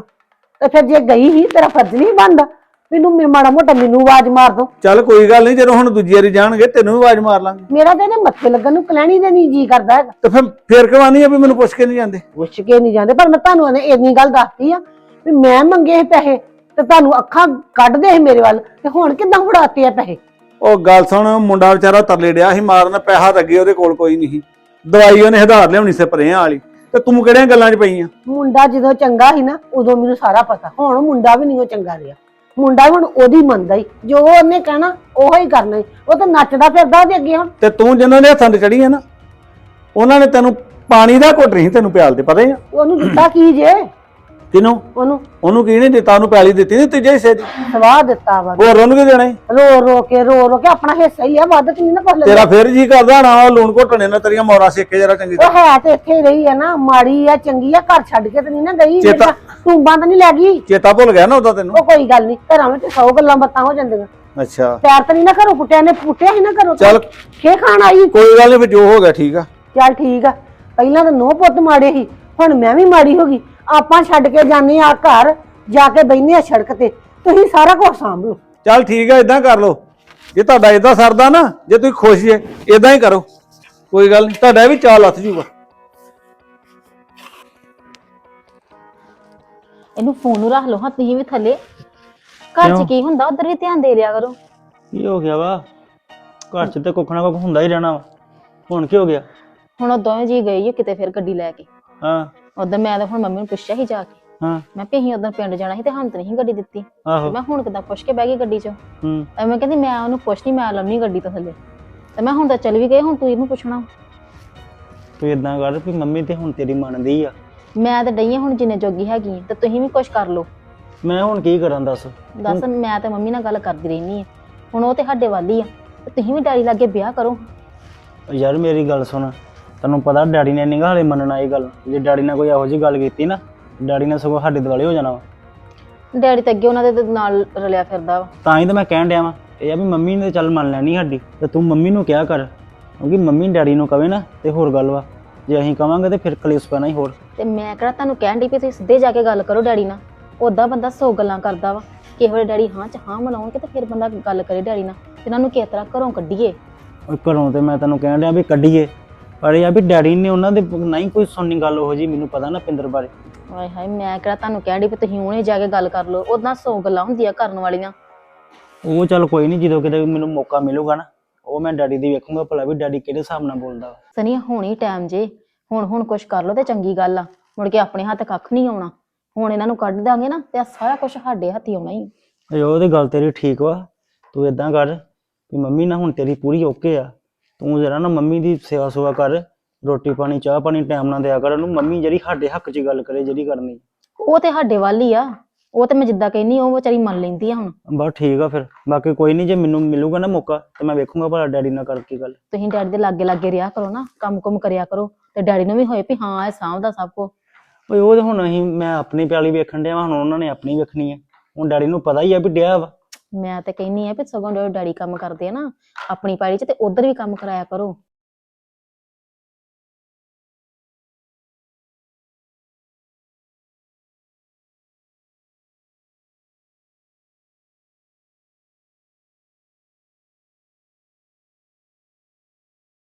ਤੇ ਫਿਰ ਜੇ ਗਈ ਹੀ ਤੇਰਾ ਫਰਜ਼ ਨਹੀਂ ਬਣਦਾ। ਮੈਨੂੰ ਮੇ- ਮਾੜਾ ਮੋਟਾ ਮੈਨੂੰ ਆਵਾਜ਼ ਮਾਰ ਦੋ। ਚੱਲ ਕੋਈ ਗੱਲ ਨਹੀਂ ਜਦੋਂ ਹੁਣ ਦੂਜੀ ਵਾਰੀ ਜਾਣਗੇ ਤੈਨੂੰ ਵੀ ਆਵਾਜ਼ ਮਾਰ ਲਾਂਗੇ। ਮੇਰਾ ਤੇ ਇਹਨੇ ਮੱਥੇ ਲੱਗਣ ਨੂੰ ਕਲੈਣੀ ਦੇ ਨਹੀਂ ਜੀ ਕਰਦਾ ਹੈਗਾ। ਤੇ ਫਿਰ ਫੇਰ ਕਵਾਨੀ ਆ ਵੀ ਮੈਨੂੰ ਪੁੱਛ ਕੇ ਨਹੀਂ ਜਾਂਦੇ। ਪੁੱਛ ਕੇ ਨਹੀਂ ਜਾਂਦੇ ਪਰ ਮੈਂ ਤੁਹਾਨੂੰ ਇਹਨੇ ਇੰਨੀ ਗੱਲ ਦੱਸਤੀ ਆ ਵੀ ਮੈਂ ਮੰਗੇ ਸੀ ਪੈਸੇ ਤੇ ਤੁਹਾਨੂੰ ਅੱਖਾਂ ਕੱਢਦੇ ਸੀ ਮੇਰੇ ਵੱਲ ਤੇ ਹੁਣ ਕਿੱਦਾਂ ਫੜਾਤੇ ਆ ਪੈਸੇ? ਉਹ ਗੱਲ ਸੁਣ ਮੁੰਡਾ ਵਿਚਾਰਾ ਤਰਲੇ ਡਿਆ ਸੀ ਮਾਰਨ ਪੈਸਾ ਤਾਂ ਅੱਗੇ ਉਹਦੇ ਕੋਲ ਕੋਈ ਨਹੀਂ ਸੀ। ਦਵਾਈ ਉਹਨੇ ਹਧਾਰ ਲਿਆਉਣੀ ਸੀ ਪਰੇਆਂ ਵਾਲੀ। ਤੇ ਤੂੰ ਕਿਹੜੀਆਂ ਗੱਲਾਂ 'ਚ ਪਈਆਂ ਮੁੰਡਾ ਜਦੋਂ ਚੰਗਾ ਸੀ ਨਾ ਉਦੋਂ ਮੈਨੂੰ ਸਾਰਾ ਪਤਾ। ਹੁਣ ਮੁੰਡਾ ਵੀ ਨਹੀਂ ਉਹ ਚੰਗਾ ਰਿਹਾ। ਮੁੰਡਾ ਹੁਣ ਉਹਦੀ ਮੰਨਦਾ ਹੀ। ਜੋ ਉਹਨੇ ਕਹਿਣਾ ਉਹੋ ਹੀ ਕਰਨਾ ਈ। ਉਹ ਤਾਂ ਨੱਚਦਾ ਫਿਰਦਾ ਉਹਦੇ ਅੱਗੇ ਹੁਣ। ਤੇ ਤੂੰ ਜਿਨ੍ਹਾਂ ਦੇ ਹੱਥਾਂ ਤੇ ਚੜੀ ਹੈ ਨਾ ਉਹਨਾਂ ਨੇ ਤੈਨੂੰ ਪਾਣੀ ਦਾ ਘੁੱਟ ਨਹੀਂ ਤੈਨੂੰ ਪਿਆਲਦੇ ਪਤਾ ਹੀ ਆ। ਉਹਨੂੰ ਦਿੱਤਾ ਕੀ ਜੇ? ਕਿਨੂੰ? ਉਹਨੂੰ। ਉਹਨੂੰ ਕੀ ਨਹੀਂ ਦਿੱਤਾ? ਉਹਨੂੰ ਪੈਲੀ ਦਿੱਤੀ ਨਹੀਂ ਤੀਜੇ ਹਿੱਸੇ ਦੀ? ਸਵਾਹ ਦਿੱਤਾ ਵਾ। ਹੋਰ ਉਹਨੂੰ ਕੀ ਦੇਣਾ? ਈ? ਰੋ ਰੋ ਕੇ ਰੋ ਰੋ ਕੇ ਆਪਣਾ ਹਿੱਸਾ ਹੀ ਆ ਵੱਧ ਤੇ ਨਹੀਂ ਨਾ ਕੁਛ ਲੈਂਦਾ। ਤੇਰਾ ਫੇਰ ਜੀ ਕਰਦਾ ਨਾ ਉਹ ਲੂਣ ਘੋਟਣੇ ਨਾਲ ਤੇਰੀਆਂ ਮੌਰਾਂ ਸੇਕੇ ਜਰਾ ਚੰਗੀ ਉਹ ਤਰ੍ਹਾਂ। ਹੈ ਤੇ ਇੱਥੇ ਹੀ ਰਹੀ ਆ ਨਾ ਮਾੜੀ ਆ ਚੰਗੀ ਆ ਘਰ ਛੱਡ ਕੇ ਤੇ ਨਹੀਂ ਨਾ ਗਈ ਚੇਤਾ- ਟੂੰਬਾਂ ਤਾਂ ਨਹੀਂ ਲੈ ਗਈ। ਚੇਤਾ ਭੁੱਲ ਗਿਆ ਨਾ ਉਹਦਾ ਤੈਨੂੰ? ਉਹ ਕੋਈ ਗੱਲ ਨਹੀਂ ਘਰਾਂ ਵਿੱਚ ਸੌ ਗੱਲਾਂ ਬਾਤਾਂ ਹੋ ਜਾਂਦੀਆਂ। ਅੱਛਾ। ਪੈਰ ਤਾਂ ਨਹੀਂ ਨਾ ਘਰੋਂ ਪੁੱਟਿਆ ਨੇ ਪੁੱਟਿਆ ਸੀ ਨਾ ਘਰੋਂ ਚੱਲ। ਖੇ ਖਾਣ ਆਈ? ਕੋਈ ਗੱਲ ਨਹੀਂ ਫਿਰ ਜੋ ਹੋ ਗਿਆ ਠੀਕ ਆ। ਚੱਲ ਠੀਕ ਆ। ਪਹਿਲਾਂ ਤਾਂ ਨੋ ਪੁੱਤ ਮਾੜੇ ਸੀ ਹੁਣ ਮੈਂ ਵੀ ਮਾੜੀ ਹੋ ਗਈ। ਆਪਾਂ ਛੱਡ ਕੇ ਜਾਂਦੇ ਆ ਘਰ ਜਾ ਕੇ ਬੈਠਨੇ ਆ ਸੜਕ ਤੇ। ਤੁਸੀਂ ਸਾਰਾ ਕੁਝ ਸਾਂਭ ਲਓ। ਚੱਲ ਠੀਕ ਆ ਇਦਾਂ ਕਰ ਲਓ। ਜੇ ਤੁਹਾਡਾ ਇਦਾਂ ਸਰਦਾ ਨਾ ਜੇ ਤੁਸੀਂ ਖੁਸ਼ ਜੇ ਇਦਾਂ ਹੀ ਕਰੋ। ਕੋਈ ਗੱਲ ਨਹੀਂ ਤੁਹਾਡਾ ਵੀ ਚਾਲ ਲੱਥ ਜੂਗਾ। ਇਹਨੂੰ ਫੋਨ ਨੂੰ ਰੱਖ ਲਓ ਹਾਂ ਤੁਸੀਂ ਵੀ ਥੱਲੇ। ਘਰ 'ਚ? ਕੀ ਹੁੰਦਾ ਉਧਰ ਵੀ ਧਿਆਨ ਦੇ ਲਿਆ ਕਰੋ। ਕੀ ਹੋ ਗਿਆ ਵਾ? ਘਰ 'ਚ ਤੇ ਕੁੱਖ ਨਾ ਕੁੱਖ ਹੁੰਦਾ ਹੀ ਰਹਿਣਾ ਵਾ। ਹੁਣ ਕੀ ਹੋ ਗਿਆ? ਹੁਣ ਉਹ ਦੋਵੇਂ ਜੀ ਗਏ ਹੀ ਕਿਤੇ ਫਿਰ ਗੱਡੀ ਲੈ ਕੇ। ਹਾਂ। ਉਧਰ ਮੈਂ ਤਾਂ ਹੁਣ ਮੰਮੀ ਨੂੰ ਪੁੱਛਿਆ ਸੀ ਜਾ ਕੇ। ਹਾਂ। ਮੈਂ ਅਸੀਂ ਉਧਰ ਪਿੰਡ ਜਾਣਾ ਸੀ ਤੇ ਹਮ ਤਾਂ ਨਹੀਂ ਗੱਡੀ ਦਿੱਤੀ। ਆਹੋ। ਮੈਂ ਹੁਣ ਕਿਦਾਂ ਪੁੱਛ ਕੇ ਬਹਿ ਗਈ ਗੱਡੀ 'ਚ। ਹੂੰ। ਐਵੇਂ ਕਹਿੰਦੀ ਮੈਂ ਉਹਨੂੰ ਪੁੱਛ ਨਹੀਂ ਮੈਂ ਲੰਮੀ ਗੱਡੀ ਤੋਂ ਥੱਲੇ। ਤੇ ਮੈਂ ਹੁਣ ਤਾਂ ਚੱਲ ਵੀ ਗਈ ਹੁਣ ਤੂੰ ਇਹਨੂੰ ਪੁੱਛਣਾ। ਤੂੰ ਇਦਾਂ ਕਰ ਵੀ ਮੰਮੀ ਤੇ ਹੁਣ ਤੇਰੀ ਮੰਨਦੀ ਆ। ਮੈਂ ਤਾਂ ਡਈ ਆਂ ਹੁਣ ਜਿੰਨੇ ਜੋਗੀ ਹੈਗੀ ਆਂ, ਤੇ ਤੁਸੀਂ ਵੀ ਕੁਝ ਕਰ ਲਓ। ਮੈਂ ਹੁਣ ਕੀ ਕਰਾਂ ਦੱਸ? ਦੱਸ ਮੈਂ ਤੇ ਮੰਮੀ ਨਾਲ ਗੱਲ ਕਰਦੀ ਰਹਿਨੀ ਆ। ਹੁਣ ਉਹ ਤੇ ਸਾਡੇ ਵੱਲ ਹੀ ਆ। ਤੇ ਤੁਸੀਂ ਵੀ ਡੈਡੀ ਲਾਗੇ ਵਿਆਹ ਕਰੋ। ਯਾਰ ਮੇਰੀ ਗੱਲ ਸੁਣ ਤੈਨੂੰ ਪਤਾ ਡੈਡੀ ਨੇ ਨਿਗਾਹ ਹਲੇ ਮੰਨਣਾ ਇਹ ਗੱਲ। ਜੇ ਡੈਡੀ ਨਾਲ ਕੋਈ ਇਹੋ ਜਿਹੀ ਗੱਲ ਕੀਤੀ ਨਾ ਡੈਡੀ ਨੇ ਸਗੋਂ ਸਾਡੇ ਦੁਆਲੇ ਹੋ ਜਾਣਾ ਵਾ। ਡੈਡੀ ਤਾਂ ਅੱਗੇ ਉਹਨਾਂ ਦੇ ਨਾਲ ਰਲਿਆ ਫਿਰਦਾ ਵਾ। ਤਾਂ ਹੀ ਤਾਂ ਮੈਂ ਕਹਿਣ ਡਿਆ ਵਾਂ ਇਹ ਆ ਵੀ ਮੰਮੀ ਨੇ ਚੱਲ ਮੰਨ ਲੈਣੀ ਸਾਡੀ ਤੇ ਤੂੰ ਮੰਮੀ ਨੂੰ ਕਿਹਾ ਕਰ ਕਿਉਂਕਿ ਮੰਮੀ ਡੈਡੀ ਨੂੰ ਕਵੇ ਨਾ ਤੇ ਹੋਰ ਗੱਲ ਵਾ। ਜੇ ਅਸੀਂ ਕਵਾਂਗੇ ਤੇ ਫਿਰ ਕਲੇਸ਼ ਪੈਣਾ ਹੀ ਹੋਰ। ਤੇ ਮੈਂ ਕਿਹੜਾ ਤੁਹਾਨੂੰ ਕਹਿਣ ਦੀ ਵੀ ਤੁਸੀਂ ਸਿੱਧੇ ਜਾ ਕੇ ਗੱਲ ਕਰੋ ਡੈਡੀ ਨਾਲ ਉਦਾਂ ਬੰਦਾ ਸੌ ਗੱਲਾਂ ਕਰਦਾ ਵਾ। ਕਿਸੇ ਵੇਲੇ ਡੈਡੀ ਹਾਂ ਚ ਹਾਂ ਮਿਲਾਉਣਗੇ ਤੇ ਫਿਰ ਬੰਦਾ ਗੱਲ ਕਰੇ ਡੈਡੀ ਨਾਲ ਇਹਨਾਂ ਨੂੰ ਕਿਸ ਤਰ੍ਹਾਂ ਘਰੋਂ ਕੱਢੀਏ? ਉਹ ਘਰੋਂ ਤੇ ਮੈਂ ਤੈਨੂੰ ਕਹਿਣ ਡਿਆ ਵੀ ਕੱਢੀਏ। ਪਰ ਇਹ ਆ ਵੀ ਡੈਡੀ ਨੇ ਉਹਨਾਂ ਦੇ ਨਹੀਂ ਕੋਈ ਸੁਣਨੀ ਗੱਲ ਉਹੋ ਜੀ ਮੈਨੂੰ ਪਤਾ ਨਾ ਪਿੰਦਰ ਬਾਰੇ। ਹਾਏ ਹਾਏ ਮੈਂ ਕਿਹੜਾ ਤੁਹਾਨੂੰ ਕਹਿਣ ਦੀ ਵੀ ਤੁਸੀਂ ਹੁਣੇ ਜਾ ਕੇ ਗੱਲ ਕਰ ਲਓ ਉਦਾਂ ਸੌ ਗੱਲਾਂ ਹੁੰਦੀਆਂ ਕਰਨ ਵਾਲੀਆਂ। ਉਹ ਚੱਲ ਕੋਈ ਨਹੀਂ ਜਦੋਂ ਕਿਤੇ ਮੈਨੂੰ ਮੌਕਾ ਮਿਲੂਗਾ ਨਾ ਉਹ ਮੈਂ ਡੈਡੀ ਦੀ ਵੇਖੂੰਗਾ ਭਲਾ ਵੀ ਡੈਡੀ ਕਿਹੜੇ ਹਿਸਾਬ ਨਾਲ ਬੋਲਦਾ ਵਾ। ਸਨੀ ਹੁਣੀ ਟਾਈਮ ਜੇ ਹੁਣ ਹੁਣ ਕੁਝ ਕਰ ਲਓ ਤੇ ਚੰਗੀ ਗੱਲ ਆ। ਮੁੜ ਕੇ ਆਪਣੇ ਹੱਥ ਕੱਖ ਨਹੀਂ ਆਉਣਾ। ਹੁਣ ਇਹਨਾਂ ਨੂੰ ਕੱਢ ਦਾਂਗੇ ਨਾ ਤੇ ਆਹ ਸਾਰਾ ਕੁਝ ਸਾਡੇ ਹੱਥੀ ਆਉਣਾ ਹੀ। ਏ ਉਹ ਤੇ ਗੱਲ ਤੇਰੀ ਠੀਕ ਵਾ ਤੂੰ ਇਦਾਂ ਕਰ ਵੀ ਮੰਮੀ ਨਾ ਹੁਣ ਤੇਰੀ ਪੂਰੀ ਓਕੇ ਆ। ਤੂੰ ਜਰਾ ਨਾ ਮੰਮੀ ਦੀ ਸੇਵਾ ਸੁਵਾ ਕਰ ਰੋਟੀ ਪਾਣੀ ਚਾਹ ਪਾਣੀ ਟਾਈਮ ਨਾਲ ਦਿਆ ਕਰ। ਉਹਨੂੰ ਮੰਮੀ ਜਿਹੜੀ ਸਾਡੇ ਹੱਕ 'ਚ ਗੱਲ ਕਰੇ ਜਿਹੜੀ ਕਰਨੀ। ਉਹ ਤੇ ਸਾਡੇ ਵੱਲ ਹੀ ਆ। ਉਹ ਤੇ ਮੈਂ ਜਿੱਦਾਂ ਕਹਿੰਨੀ ਉਹ ਵਿਚਾਰੀ ਮੰਨ ਲੈਂਦੀ ਆ ਹੁਣ। ਬਸ ਠੀਕ ਆ ਫਿਰ। ਬਾਕੀ ਕੋਈ ਨਹੀਂ ਜੇ ਮੈਨੂੰ ਮਿਲੂਗਾ ਨਾ ਮੌਕਾ ਤੇ ਮੈਂ ਵੇਖੂੰਗਾ ਭਲਾ ਡੈਡੀ ਨਾਲ ਕਰਕੇ ਗੱਲ। ਤੁਸੀਂ ਡੈਡੀ ਦੇ ਲਾਗੇ ਲਾਗੇ ਰਿਹਾ ਕਰੋ ਨਾ ਕੰਮ ਕੁਮ ਕਰਿਆ ਕਰੋ। ਤੇ ਡੈਡੀ ਨੂੰ ਵੀ ਹੋਏ ਵੀ ਹਾਂ ਇਹ ਸਾਂਭਦਾ ਸਭ ਕੋ ਓਏ ਉਹ ਤੇ ਹੁਣ ਅਸੀਂ ਮੈਂ ਆਪਣੀ ਪਿਆਲੀ ਵੇਖਣ ਡਿਆ ਵਾਂ, ਹੁਣ ਉਹਨਾਂ ਨੇ ਆਪਣੀ ਵੇਖਣੀ ਆ। ਹੁਣ ਡੈਡੀ ਨੂੰ ਪਤਾ ਹੀ ਆ ਵੀ ਡਿਆ ਵਾ। ਮੈਂ ਤੇ ਕਹਿੰਨੀ ਆ ਵੀ ਸਗੋਂ ਜਦੋਂ ਡੈਡੀ ਕੰਮ ਕਰਦੇ ਆ ਨਾ, ਆਪਣੀ ਪਾਰੀ ਚ ਤੇ ਉਧਰ ਵੀ ਕੰਮ ਕਰਾਇਆ ਕਰੋ।